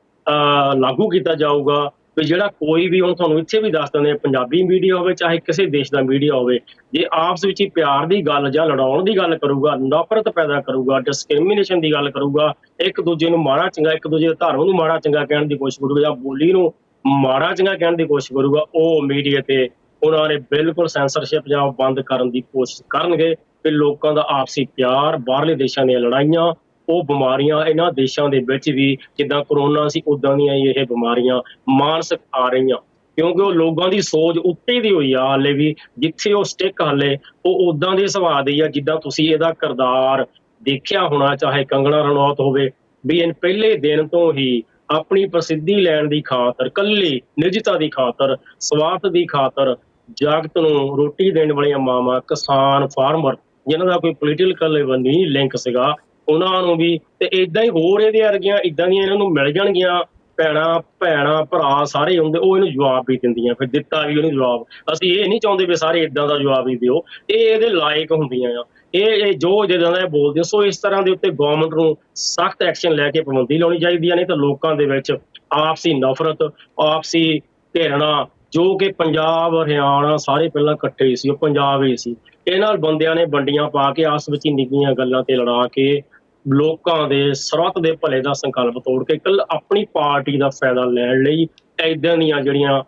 ਲਾਗੂ ਕੀਤਾ ਜਾਊਗਾ ਵੀ ਜਿਹੜਾ ਕੋਈ ਵੀ ਹੁਣ ਤੁਹਾਨੂੰ ਇੱਥੇ ਵੀ ਦੱਸ ਦਿੰਦੇ ਆ, ਪੰਜਾਬੀ ਮੀਡੀਆ ਹੋਵੇ, ਚਾਹੇ ਕਿਸੇ ਦੇਸ਼ ਦਾ ਮੀਡੀਆ ਹੋਵੇ, ਜੇ ਆਪਸ ਵਿੱਚ ਹੀ ਪਿਆਰ ਦੀ ਗੱਲ ਜਾਂ ਲੜਾਉਣ ਦੀ ਗੱਲ ਕਰੂਗਾ, ਨਫ਼ਰਤ ਪੈਦਾ ਕਰੂਗਾ ਡਿਸਕ੍ਰਿਮੀਨੇਸ਼ਨ ਦੀ ਗੱਲ ਕਰੂਗਾ, ਇੱਕ ਦੂਜੇ ਨੂੰ ਮਾੜਾ ਚੰਗਾ, ਇੱਕ ਦੂਜੇ ਦੇ ਧਰਮ ਨੂੰ ਮਾੜਾ ਚੰਗਾ ਕਹਿਣ ਦੀ ਕੋਸ਼ਿਸ਼ ਕਰੂਗਾ ਜਾਂ ਬੋਲੀ ਨੂੰ ਮਾੜਾ ਚੰਗਾ ਕਹਿਣ ਦੀ ਕੋਸ਼ਿਸ਼ ਕਰੂਗਾ, ਉਹ ਮੀਡੀਆ ਤੇ ਉਹਨਾਂ ਨੇ ਬਿਲਕੁਲ ਸੈਂਸਰਸ਼ਿਪ ਜਾਂ ਬੰਦ ਕਰਨ ਦੀ ਕੋਸ਼ਿਸ਼ ਕਰਨਗੇ ਕਿ ਲੋਕਾਂ ਦਾ ਆਪਸੀ ਪਿਆਰ, ਬਾਹਰਲੇ ਦੇਸ਼ਾਂ ਦੀਆਂ ਲੜਾਈਆਂ ਉਹ ਬਿਮਾਰੀਆਂ ਇਹਨਾਂ ਦੇਸ਼ਾਂ ਦੇ ਵਿੱਚ ਵੀ ਜਿੱਦਾਂ ਕਰੋਨਾ ਸੀ ਉਦਾਂ ਦੀਆਂ ਹੀ ਇਹ ਬਿਮਾਰੀਆਂ ਮਾਨਸਿਕ ਆ ਰਹੀਆਂ। ਕਿਉਂਕਿ ਉਹ ਲੋਕਾਂ ਦੀ ਸੋਚ ਉੱਤੇ ਦੀ ਹੋਈ ਆ ਹਾਲੇ ਵੀ, ਜਿੱਥੇ ਉਹ ਸਟਿਕ ਹਾਲੇ, ਉਹ ਉਦਾਂ ਦੇ ਸੁਭਾਅ ਦੀ ਆ ਜਿੱਦਾਂ ਤੁਸੀਂ ਇਹਦਾ ਕਿਰਦਾਰ ਦੇਖਿਆ ਹੋਣਾ, ਚਾਹੇ ਕੰਗਣਾ ਰਣੌਤ ਹੋਵੇ, ਵੀ ਇਹ ਪਹਿਲੇ ਦਿਨ ਤੋਂ ਹੀ ਆਪਣੀ ਪ੍ਰਸਿੱਧੀ ਲੈਣ ਦੀ ਖਾਤਰ, ਕੱਲੀ ਨਿਜਤਾ ਦੀ ਖਾਤਰ, ਸਵਾਰਥ ਦੀ ਖਾਤਰ ਜਾਗਤ ਨੂੰ ਰੋਟੀ ਦੇਣ ਵਾਲੀਆਂ ਮਾਵਾਂ ਕਿਸਾਨ ਫਾਰਮਰ ਜਿਨ੍ਹਾਂ ਦਾ ਕੋਈ ਪੋਲੀਟੀਕਲ ਨਹੀਂ ਲਿੰਕ ਸੀਗਾ ਉਹਨਾਂ ਨੂੰ ਵੀ ਤੇ ਇਦਾਂ ਹੀ ਹੋਰ ਇਹਦੇ ਵਰਗੀਆਂ ਇਦਾਂ ਦੀਆਂ ਇਹਨਾਂ ਨੂੰ ਮਿਲ ਜਾਣਗੀਆਂ, ਭੈਣਾ ਭੈਣਾ, ਭਰਾ ਸਾਰੇ ਹੁੰਦੇ, ਉਹ ਇਹਨੂੰ ਜਵਾਬ ਵੀ ਦਿੰਦੀਆਂ, ਫਿਰ ਦਿੱਤਾ ਵੀ ਉਹਨੂੰ ਜਵਾਬ। ਅਸੀਂ ਇਹ ਨਹੀਂ ਚਾਹੁੰਦੇ ਵੀ ਸਾਰੇ ਇਦਾਂ ਦਾ ਜਵਾਬ ਹੀ ਦਿਓ। ਇਹ ਇਹਦੇ ਲਾਇਕ ਹੁੰਦੀਆਂ ਆ। ਇਹ ਇਹ ਜੋ ਜਿੱਦਾਂ ਦਾ ਇਹ ਬੋਲਦੇ ਸੋ ਇਸ ਤਰ੍ਹਾਂ ਦੇ ਉੱਤੇ ਗਵਰਨਮੈਂਟ ਨੂੰ ਸਖਤ ਐਕਸ਼ਨ ਲੈ ਕੇ ਪਾਬੰਦੀ ਲਾਉਣੀ ਚਾਹੀਦੀ ਹੈ ਨਹੀਂ ਤਾਂ ਲੋਕਾਂ ਦੇ ਵਿੱਚ ਆਪਸੀ ਨਫ਼ਰਤ, ਆਪਸੀ ਘੇਰਣਾ, ਜੋ ਕਿ ਪੰਜਾਬ, ਹਰਿਆਣਾ ਸਾਰੇ ਪਹਿਲਾਂ ਇਕੱਠੇ ਸੀ, ਉਹ ਪੰਜਾਬ ਹੀ ਸੀ। ਇਹ ਨਾਲ ਬੰਦਿਆਂ ਨੇ ਵੰਡੀਆਂ ਪਾ ਕੇ ਆਪਸ ਵਿੱਚ ਹੀ ਨਿੱਕੀਆਂ ਗੱਲਾਂ ਤੇ ਲੜਾ ਕੇ ਲੋਕਾਂ ਦੇ ਸਰਵਤ ਦੇ ਭਲੇ ਦਾ ਸੰਕਲਪ ਤੋੜ ਕੇ ਕੱਲ ਆਪਣੀ ਪਾਰਟੀ ਦਾ ਫਾਇਦਾ ਲੈਣ ਲਈ ਐਦਾਂ ਦੀਆਂ ਜਿਹੜੀਆਂ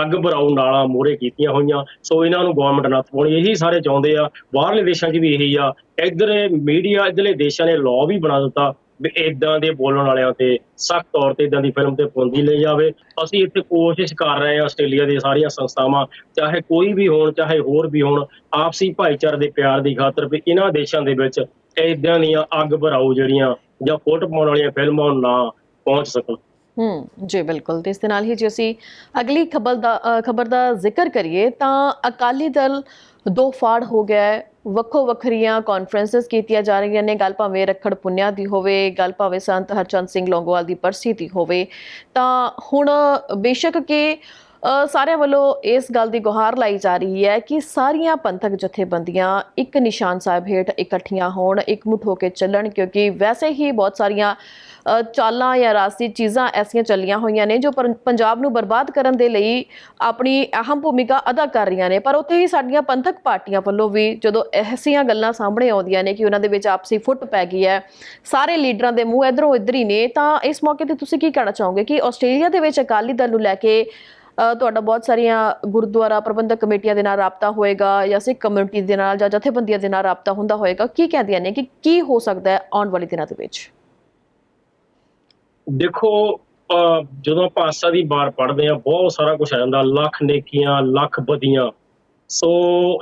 ਅੱਗ ਭਰਾਊ ਨਾਲਾਂ ਮੋਹਰੇ ਕੀਤੀਆਂ ਹੋਈਆਂ। ਸੋ ਇਹਨਾਂ ਨੂੰ ਗਵਰਨਮੈਂਟ ਨੱਥ ਪਾਉਣੀ ਇਹੀ ਸਾਰੇ ਚਾਹੁੰਦੇ ਆ। ਬਾਹਰਲੇ ਦੇਸ਼ਾਂ 'ਚ ਵੀ ਇਹੀ ਆ। ਇੱਧਰ ਮੀਡੀਆ, ਇੱਧਰਲੇ ਦੇਸ਼ਾਂ ਨੇ ਲਾਅ ਵੀ ਬਣਾ ਦਿੱਤਾ ਵੀ ਇਦਾਂ ਦੇ ਬੋਲਣ ਵਾਲਿਆਂ ਤੇ ਸਖਤ ਤੌਰ ਤੇ ਇਦਾਂ ਦੀ ਫਿਲਮ ਤੇ ਪਾਬੰਦੀ ਲਈ ਜਾਵੇ। ਅਸੀਂ ਇੱਥੇ ਕੋਸ਼ਿਸ਼ ਕਰ ਰਹੇ ਹਾਂ ਆਸਟ੍ਰੇਲੀਆ ਦੀਆਂ ਸਾਰੀਆਂ ਸੰਸਥਾਵਾਂ, ਚਾਹੇ ਕੋਈ ਵੀ ਹੋਣ, ਚਾਹੇ ਹੋਰ ਵੀ ਹੋਣ, ਆਪਸੀ ਭਾਈਚਾਰੇ ਦੇ ਪਿਆਰ ਦੀ ਖਾਤਰ ਵੀ ਇਹਨਾਂ ਦੇਸ਼ਾਂ ਦੇ ਵਿੱਚ ਇਦਾਂ ਦੀਆਂ ਅੱਗ ਭਰਾਊ ਜਿਹੜੀਆਂ ਜਾਂ ਫੋਟ ਪਾਉਣ ਵਾਲੀਆਂ ਫਿਲਮਾਂ ਨਾ ਪਹੁੰਚ ਸਕਣ। ਹੂੰ, ਜੀ ਬਿਲਕੁਲ। ਤੇ ਇਸ ਦੇ ਨਾਲ ਹੀ ਜੇ ਅਸੀਂ ਅਗਲੀ ਖਬਰ ਦਾ ਖਬਰ ਦਾ ਜ਼ਿਕਰ ਕਰੀਏ ਤਾਂ ਅਕਾਲੀ ਦਲ ਦੋ ਫਾੜ ਹੋ ਗਿਆ ਹੈ। ਵੱਖੋ ਵੱਖਰੀਆਂ ਕਾਨਫਰੰਸਸ ਕੀਤੀਆਂ ਜਾ ਰਹੀਆਂ ਨੇ। ਗੱਲ ਭਾਵੇਂ ਰੱਖੜ ਪੁੰਨਿਆ ਦੀ ਹੋਵੇ, ਗੱਲ ਭਾਵੇਂ ਸੰਤ ਹਰਚੰਦ ਸਿੰਘ ਲੌਂਗੋਵਾਲ ਦੀ ਪਰਸੀ ਦੀ ਹੋਵੇ। ਤਾਂ ਹੁਣ ਬੇਸ਼ੱਕ ਕਿ ਸਾਰਿਆਂ ਵੱਲੋਂ ਇਸ ਗੱਲ ਦੀ ਗੁਹਾਰ ਲਾਈ ਜਾ ਰਹੀ ਹੈ ਕਿ ਸਾਰੀਆਂ ਪੰਥਕ ਜਥੇਬੰਦੀਆਂ ਇੱਕ ਨਿਸ਼ਾਨ ਸਾਹਿਬ ਹੇਠ ਇਕੱਠੀਆਂ ਹੋਣ ਇਕਮੁੱਠ ਹੋ ਕੇ ਚੱਲਣ, ਕਿਉਂਕਿ ਵੈਸੇ ਹੀ ਬਹੁਤ ਸਾਰੀਆਂ ਚਾਲਾਂ ਜਾਂ ਰਾਸੀ ਚੀਜ਼ਾਂ ਐਸੀਆਂ ਚੱਲੀਆਂ ਹੋਈਆਂ ਨੇ ਜੋ ਪਰ- ਪੰਜਾਬ ਨੂੰ ਬਰਬਾਦ ਕਰਨ ਦੇ ਲਈ ਆਪਣੀ ਅਹਿਮ ਭੂਮਿਕਾ ਅਦਾ ਕਰ ਰਹੀਆਂ ਨੇ। ਪਰ ਉੱਥੇ ਹੀ ਸਾਡੀਆਂ ਪੰਥਕ ਪਾਰਟੀਆਂ ਵੱਲੋਂ ਵੀ ਜਦੋਂ ਐਸੀਆਂ ਗੱਲਾਂ ਸਾਹਮਣੇ ਆਉਂਦੀਆਂ ਨੇ ਕਿ ਉਹਨਾਂ ਦੇ ਵਿੱਚ ਆਪਸੀ ਫੁੱਟ ਪੈ ਗਈ ਹੈ, ਸਾਰੇ ਲੀਡਰਾਂ ਦੇ ਮੂੰਹ ਇਧਰੋਂ ਇਧਰ ਹੀ ਨੇ, ਤਾਂ ਇਸ ਮੌਕੇ ਤੇ ਤੁਸੀਂ ਕੀ ਕਹਿਣਾ ਚਾਹੋਗੇ ਕਿ ਆਸਟ੍ਰੇਲੀਆ ਦੇ ਵਿੱਚ ਅਕਾਲੀ ਦਲ ਨੂੰ ਲੈ ਕੇ ਤੁਹਾਡਾ ਬਹੁਤ ਸਾਰੀਆਂ ਗੁਰਦੁਆਰਾ ਪ੍ਰਬੰਧਕ ਕਮੇਟੀਆਂ ਦੇ ਨਾਲ ਰਾਬਤਾ ਹੋਏਗਾ ਜਾਂ ਸਿੱਖ ਕਮਿਊਨਿਟੀ ਦੇ ਨਾਲ ਜਾਂ ਜਥੇਬੰਦੀਆਂ ਦੇ ਨਾਲ ਰਾਬਤਾ ਹੁੰਦਾ ਹੋਏਗਾ। ਕੀ ਕਹਿੰਦੀਆਂ ਨੇ ਕਿ ਕੀ ਹੋ ਸਕਦਾ ਹੈ ਆਉਣ ਵਾਲੇ ਦਿਨਾਂ ਦੇ ਵਿੱਚ? ਦੇਖੋ ਜਦੋਂ ਆਪਾਂ ਆਸਾ ਦੀ ਬਾਰ ਪੜ੍ਹਦੇ ਆ ਬਹੁਤ ਸਾਰਾ ਕੁਝ ਆ ਜਾਂਦਾ। ਲੱਖ ਨੇਕੀਆਂ ਲੱਖ ਬਦੀਆਂ ਸੋ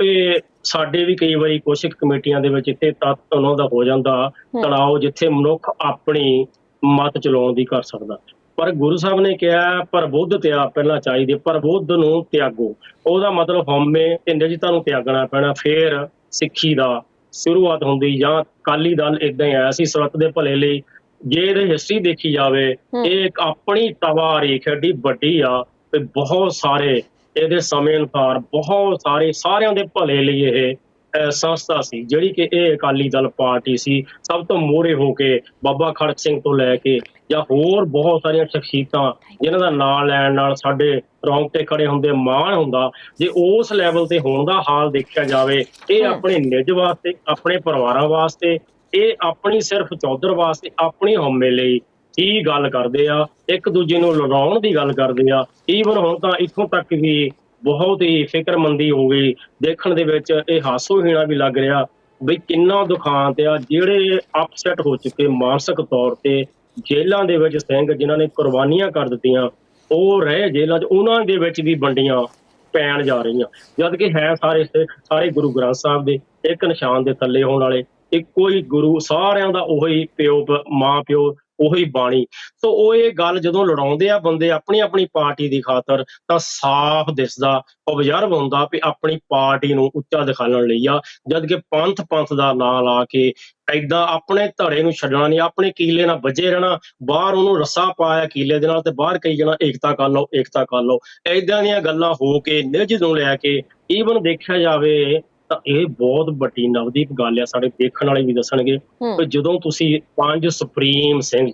ਇਹ ਸਾਡੇ ਵੀ ਕਈ ਵਾਰੀ ਕੁਛ ਕੁ ਕਮੇਟੀਆਂ ਦੇ ਵਿੱਚ ਇੱਥੇ ਤੱਤ ਉਹਨਾਂ ਦਾ ਹੋ ਜਾਂਦਾ। ਤਣਾਅ ਜਿੱਥੇ ਮਨੁੱਖ ਆਪਣੀ ਮਤ ਚਲਾਉਣ ਦੀ ਕਰ ਸਕਦਾ। ਪਰ ਗੁਰੂ ਸਾਹਿਬ ਨੇ ਕਿਹਾ ਪ੍ਰਬੁੱਧ ਤਿਆਗ ਪਹਿਲਾਂ ਚਾਹੀਦੇ ਪ੍ਰਬੁੱਧ ਨੂੰ ਤਿਆਗੋ। ਉਹਦਾ ਮਤਲਬ ਹਉਮੈ ਤੇ ਨਿਜਤਾ ਨੂੰ ਤਿਆਗਣਾ ਪੈਣਾ। ਫੇਰ ਸਿੱਖੀ ਦਾ ਸ਼ੁਰੂਆਤ ਹੁੰਦੀ ਜਾਂ ਕਾਲੀ ਦਲ ਇਦਾਂ ਹੀ ਆਇਆ ਸੀ ਸਰਤ ਦੇ ਭਲੇ ਲਈ। ਜੇ ਇਹਦੀ ਹਿਸਟਰੀ ਦੇਖੀ ਜਾਵੇ ਇਹ ਇੱਕ ਆਪਣੀ ਤਵਾਰੀਖ ਏਡੀ ਵੱਡੀ ਆ ਤੇ ਬਹੁਤ ਸਾਰੇ ਇਹਦੇ ਸਮੇਂ ਅਨੁਸਾਰ ਬਹੁਤ ਸਾਰੇ ਸਾਰਿਆਂ ਦੇ ਭਲੇ ਲਈ ਇਹ ਸੰਸਥਾ ਸੀ ਜਿਹੜੀ ਕਿ ਇਹ ਅਕਾਲੀ ਦਲ ਪਾਰਟੀ ਸੀ ਸਭ ਤੋਂ ਮੋਹਰੇ ਹੋ ਕੇ ਬਾਬਾ ਖੜਕ ਸਿੰਘ ਤੋਂ ਲੈ ਕੇ ਜਾਂ ਹੋਰ ਬਹੁਤ ਸਾਰੀਆਂ ਸ਼ਖਸੀਅਤਾਂ ਜਿਨ੍ਹਾਂ ਦਾ ਨਾਂ ਲੈਣ ਨਾਲ ਸਾਡੇ ਰੌਂਗਟੇ ਖੜੇ ਹੁੰਦੇ ਮਾਣ ਹੁੰਦਾ ਜੇ ਉਸ ਲੈਵਲ ਤੇ ਹੋਣ ਦਾ ਹਾਲ ਦੇਖਿਆ ਜਾਵੇ ਇਹ। ਆਪਣੇ ਨਿੱਜ ਵਾਸਤੇ ਆਪਣੇ ਪਰਿਵਾਰਾਂ ਵਾਸਤੇ ਇਹ ਆਪਣੀ ਸਿਰਫ ਚੌਧਰ ਵਾਸਤੇ ਆਪਣੀ ਹਉਮੈ ਲਈ ਹੀ ਗੱਲ ਕਰਦੇ ਆ ਇੱਕ ਦੂਜੇ ਨੂੰ ਲੜਾਉਣ ਦੀ ਗੱਲ ਕਰਦੇ ਆ ਈਵਨ ਹੁਣ ਤਾਂ ਇੱਥੋਂ ਤੱਕ ਵੀ ਬਹੁਤ ਹੀ ਫਿਕਰਮੰਦੀ ਹੋ ਗਈ। ਦੇਖਣ ਦੇ ਵਿੱਚ ਇਹ ਹਾਸੋਹੀਣਾ ਵੀ ਲੱਗ ਰਿਹਾ ਬਈ ਕਿੰਨਾ ਦੁਖਾਂਤ ਆ, ਜਿਹੜੇ ਅਪਸੈਟ ਹੋ ਚੁੱਕੇ ਮਾਨਸਿਕ ਤੌਰ ਤੇ ਜੇਲ੍ਹਾਂ ਦੇ ਵਿੱਚ ਸਿੰਘ ਜਿਨ੍ਹਾਂ ਨੇ ਕੁਰਬਾਨੀਆਂ ਕਰ ਦਿੱਤੀਆਂ, ਉਹ ਰਹੇ ਜੇਲ੍ਹਾਂ 'ਚ, ਉਹਨਾਂ ਦੇ ਵਿੱਚ ਵੀ ਵੰਡੀਆਂ ਪੈਣ ਜਾ ਰਹੀਆਂ। ਜਦ ਕਿ ਹੈ ਸਾਰੇ ਸਿੱਖ ਸਾਰੇ ਗੁਰੂ ਗ੍ਰੰਥ ਸਾਹਿਬ ਦੇ ਇੱਕ ਨਿਸ਼ਾਨ ਦੇ ਥੱਲੇ ਹੋਣ ਵਾਲੇ, ਇੱਕੋ ਹੀ ਗੁਰੂ, ਸਾਰਿਆਂ ਦਾ ਉਹੀ ਪਿਓ ਮਾਂ ਪਿਓ ਉਹੀ ਬਾਣੀ। ਸੋ ਉਹ ਇਹ ਗੱਲ ਜਦੋਂ ਲੜਾਉਂਦੇ ਆ ਬੰਦੇ ਆਪਣੀ ਆਪਣੀ ਪਾਰਟੀ ਦੀ ਖਾਤਰ ਤਾਂ ਸਾਫ਼ ਦਿਸਦਾ ਆਬਜ਼ਰਵ ਹੁੰਦਾ ਵੀ ਆਪਣੀ ਪਾਰਟੀ ਨੂੰ ਉੱਚਾ ਦਿਖਾਉਣ ਲਈ ਆ। ਜਦ ਕਿ ਪੰਥ ਪੰਥ ਦਾ ਨਾਂ ਲਾ ਕੇ ਐਦਾਂ ਆਪਣੇ ਧੜੇ ਨੂੰ ਛੱਡਣਾ ਨਹੀਂ, ਆਪਣੇ ਕੀਲੇ ਨਾਲ ਵੱਜੇ ਰਹਿਣਾ, ਬਾਹਰ ਉਹਨੂੰ ਰੱਸਾ ਪਾਇਆ ਕੀਲੇ ਦੇ ਨਾਲ ਤੇ ਬਾਹਰ ਕਈ ਜਣਾ, ਏਕਤਾ ਕਰ ਲਓ, ਏਕਤਾ ਕਰ ਲਓ। ਐਦਾਂ ਦੀਆਂ ਗੱਲਾਂ ਹੋ ਕੇ ਨਿੱਜ ਨੂੰ ਲੈ ਕੇ ਈਵਨ ਦੇਖਿਆ ਜਾਵੇ ਤਾਂ ਇਹ ਬਹੁਤ ਵੱਡੀ ਨਵਦੀਪ ਗੱਲ ਆ ਸਾਡੇ ਦੇਖਣ ਵਾਲੇ ਵੀ ਦੱਸਣਗੇ ਕਿ ਜਦੋਂ ਤੁਸੀਂ ਪੰਜ ਸੁਪਰੀਮ ਸਿੰਘ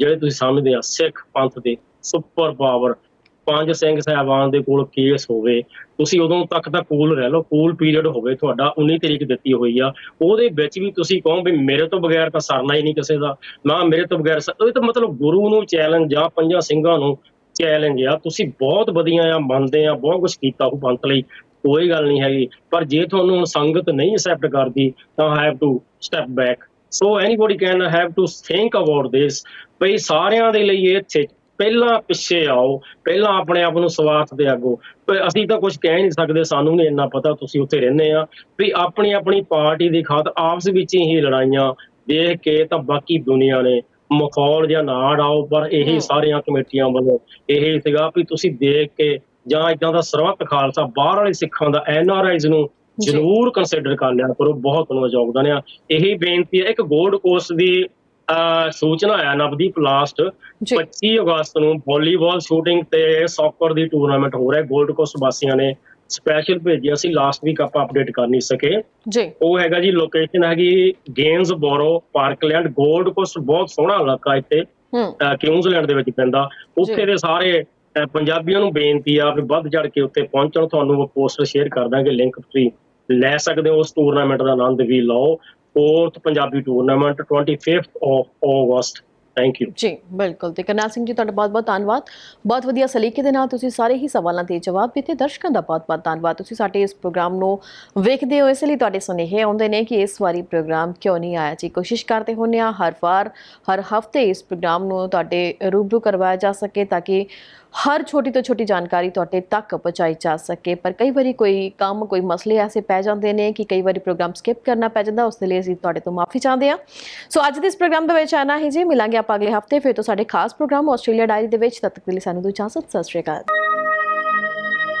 ਜਿਹੜੇ ਤੁਸੀਂ ਸਮਝਦੇ ਆ ਸਿੱਖ ਪੰਥ ਦੇ ਸੁਪਰ ਪਾਵਰ ਪੰਜ ਸਿੰਘ ਸਾਹਿਬਾਨ ਦੇ ਕੋਲ ਕੇਸ ਹੋਵੇ ਤੁਸੀਂ ਉਦੋਂ ਤੱਕ ਤਾਂ ਕੂਲ ਰਹਿ ਲਓ ਕੂਲ ਪੀਰੀਅਡ ਹੋਵੇ ਤੁਹਾਡਾ 19 ਤਰੀਕ ਦਿੱਤੀ ਹੋਈ ਆ। ਉਹਦੇ ਵਿੱਚ ਵੀ ਤੁਸੀਂ ਕਹੋ ਵੀ ਮੇਰੇ ਤੋਂ ਬਗੈਰ ਤਾਂ ਸਰਨਾ ਹੀ ਨਹੀਂ ਕਿਸੇ ਦਾ ਨਾ ਮੇਰੇ ਤੋਂ ਬਗੈਰ ਸਰ- ਇਹ ਤਾਂ ਮਤਲਬ ਗੁਰੂ ਨੂੰ ਚੈਲੰਜ ਆ ਪੰਜਾਂ ਸਿੰਘਾਂ ਨੂੰ ਚੈਲੰਜ ਆ। ਤੁਸੀਂ ਬਹੁਤ ਵਧੀਆ ਆ ਮੰਨਦੇ ਆ ਬਹੁਤ ਕੁਝ ਕੀਤਾ ਉਹ ਪੰਥ ਲਈ। ਕੋਈ ਗੱਲ ਨਹੀਂ ਹੈਗੀ। ਪਰ ਜੇ ਤੁਹਾਨੂੰ ਹੁਣ ਸੰਗਤ ਨਹੀਂ ਅਸੈਪਟ ਕਰਦੀ ਤਾਂ have to step back so anybody can have to think about this ਬਈ ਸਾਰਿਆਂ ਦੇ ਲਈ ਇਹ ਪਹਿਲਾਂ ਪਿੱਛੇ ਆਓ ਪਹਿਲਾਂ ਆਪਣੇ ਆਪ ਨੂੰ ਸਵਾਰਥ ਦੇ ਆਗੋ। ਅਸੀਂ ਤਾਂ ਕੁਝ ਕਹਿ ਨਹੀਂ ਸਕਦੇ ਸਾਨੂੰ ਨਹੀਂ ਇੰਨਾ ਪਤਾ ਤੁਸੀਂ ਉੱਥੇ ਰਹਿੰਦੇ ਆ। ਵੀ ਆਪਣੀ ਆਪਣੀ ਪਾਰਟੀ ਦੀ ਖਾਤਰ ਆਪਸ ਵਿੱਚ ਹੀ ਲੜਾਈਆਂ ਦੇਖ ਕੇ ਤਾਂ ਬਾਕੀ ਦੁਨੀਆ ਨੇ ਮਖੌਲ ਜਾਂ ਨਾ ਆਓ ਪਰ। ਇਹ ਸਾਰੀਆਂ ਕਮੇਟੀਆਂ ਵੱਲੋਂ ਇਹ ਸੀਗਾ ਵੀ ਤੁਸੀਂ ਦੇਖ ਕੇ ਜਾਂ ਇਦਾਂ ਦਾ ਸਰਬੱਤ ਖਾਲਸਾ ਬਾਹਰ ਵਾਲੇ ਸਿੱਖਾਂ ਦਾ ਐਨਆਰਆਈਜ਼ ਨੂੰ ਜੀ। ਜ਼ਰੂਰ ਕੰਸੀਡਰ ਕਰ ਲਿਆ ਕਰੋ ਬਹੁਤ ਤੁਹਾਨੂੰ ਯੋਗਦਾਨ ਆ। ਇਹੀ ਬੇਨਤੀ ਹੈ ਇੱਕ ਗੋਲਡ ਕੋਸਟ ਦੀ ਸੂਚਨਾ ਆਇਆ ਨਵਦੀਪ ਲਾਸਟ ਜੀ। 25 ਅਗਸਤ ਨੂੰ ਵਾਲੀਬਾਲ ਸ਼ੂਟਿੰਗ ਤੇ ਸੌਕਰ ਦੀ ਟੂਰਨਾਮੈਂਟ ਹੋ ਰਿਹਾ ਗੋਲਡ ਕੋਸਟ ਵਾਸੀਆਂ ਨੇ ਸਪੈਸ਼ਲ ਭੇਜਿਆ ਸੀ ਲਾਸਟ ਵੀਕ ਆਪਾਂ ਅਪਡੇਟ ਕਰ ਨਹੀਂ ਸਕੇ। ਜੀ। ਉਹ ਹੈਗਾ ਜੀ ਲੋਕੇਸ਼ਨ ਹੈਗੀ ਗੇਮਸ ਬੋਰੋ ਪਾਰਕਲੈਂਡ ਗੋਲਡ ਕੋਸਟ ਬਹੁਤ ਸੋਹਣਾ ਇਲਾਕਾ ਇੱਥੇ ਕਿਊਜ਼ਲੈਂਡ ਦੇ ਵਿੱਚ ਪੈਂਦਾ। ਉੱਥੇ ਦੇ ਸਾਰੇ ਪੰਜਾਬੀਆਂ ਨੂੰ ਬੇਨਤੀ ਆ ਵੀ ਵੱਧ ਚੜ ਕੇ ਉੱਥੇ ਪਹੁੰਚਣ। ਤੁਹਾਨੂੰ ਉਹ ਪੋਸਟਰ ਸ਼ੇਅਰ ਕਰ ਦਾਂਗੇ ਲਿੰਕ ਤੁਸੀਂ ਲੈ ਸਕਦੇ ਹੋ। ਉਸ ਟੂਰਨਾਮੈਂਟ ਦਾ ਆਨੰਦ ਵੀ ਲਓ। Fourth Punjabi tournament 25th of August thank you ਜੀ, ਬਿਲਕੁਲ। ਤੇ ਕਰਨਾਲ ਸਿੰਘ ਜੀ, ਤੁਹਾਡਾ ਬਹੁਤ-ਬਹੁਤ ਧੰਨਵਾਦ। ਬਹੁਤ ਵਧੀਆ ਸਲੀਕੇ ਦੇ ਨਾਲ ਤੁਸੀਂ ਸਾਰੇ ਹੀ ਸਵਾਲਾਂ ਦੇ ਜਵਾਬ ਦਿੱਤੇ। ਦਰਸ਼ਕਾਂ ਦਾ ਬਹੁਤ-ਬਹੁਤ ਧੰਨਵਾਦ। ਤੁਸੀਂ ਸਾਡੇ ਇਸ ਪ੍ਰੋਗਰਾਮ ਨੂੰ ਵੇਖਦੇ ਹੋ, ਇਸ ਲਈ ਤੁਹਾਡੇ ਸੁਨੇਹੇ ਆਉਂਦੇ ਨੇ ਕਿ ਇਸ ਵਾਰੀ ਪ੍ਰੋਗਰਾਮ ਕਿਉਂ ਨਹੀਂ ਆਇਆ ਜੀ। ਕੋਸ਼ਿਸ਼ ਕਰਦੇ ਹੁੰਨੇ ਆ ਹਰ ਵਾਰ, ਹਰ ਹਫ਼ਤੇ ਇਸ ਪ੍ਰੋਗਰਾਮ ਨੂੰ ਤੁਹਾਡੇ ਰੂਬਰੂ ਕਰਵਾਇਆ ਜਾ ਸਕੇ ਤਾਂ ਕਿ ਹਰ ਛੋਟੀ ਤੋਂ ਛੋਟੀ ਜਾਣਕਾਰੀ ਤੁਹਾਡੇ ਤੱਕ ਪਹੁੰਚਾਈ ਜਾ ਸਕੇ। ਪਰ ਕਈ ਵਾਰੀ ਕੋਈ ਕੰਮ, ਕੋਈ ਮਸਲੇ ਐਸੇ ਪੈ ਜਾਂਦੇ ਨੇ ਕਿ ਕਈ ਵਾਰੀ ਪ੍ਰੋਗਰਾਮ ਸਕਿਪ ਕਰਨਾ ਪੈ ਜਾਂਦਾ, ਉਸ ਦੇ ਲਈ ਅਸੀਂ ਤੁਹਾਡੇ ਤੋਂ ਮਾਫੀ ਚਾਹੁੰਦੇ ਹਾਂ। ਸੋ ਅੱਜ ਦੇ ਇਸ ਪ੍ਰੋਗਰਾਮ ਦੇ ਵਿੱਚ ਆਣਾ ਹੀ ਜੀ। ਮਿਲਾਂਗੇ ਆਪਾਂ ਅਗਲੇ ਹਫ਼ਤੇ, ਫਿਰ ਤੋਂ ਸਾਡੇ ਖਾਸ ਪ੍ਰੋਗਰਾਮ ਆਸਟ੍ਰੇਲੀਆ ਡਾਇਰੀ ਦੇ ਵਿੱਚ। ਤਦ ਤੱਕ ਦੇ ਲਈ ਸਾਨੂੰ ਦਿਓ ਇਜਾਜ਼ਤ ਸਤਿ ਸ਼੍ਰੀ ਅਕਾਲ।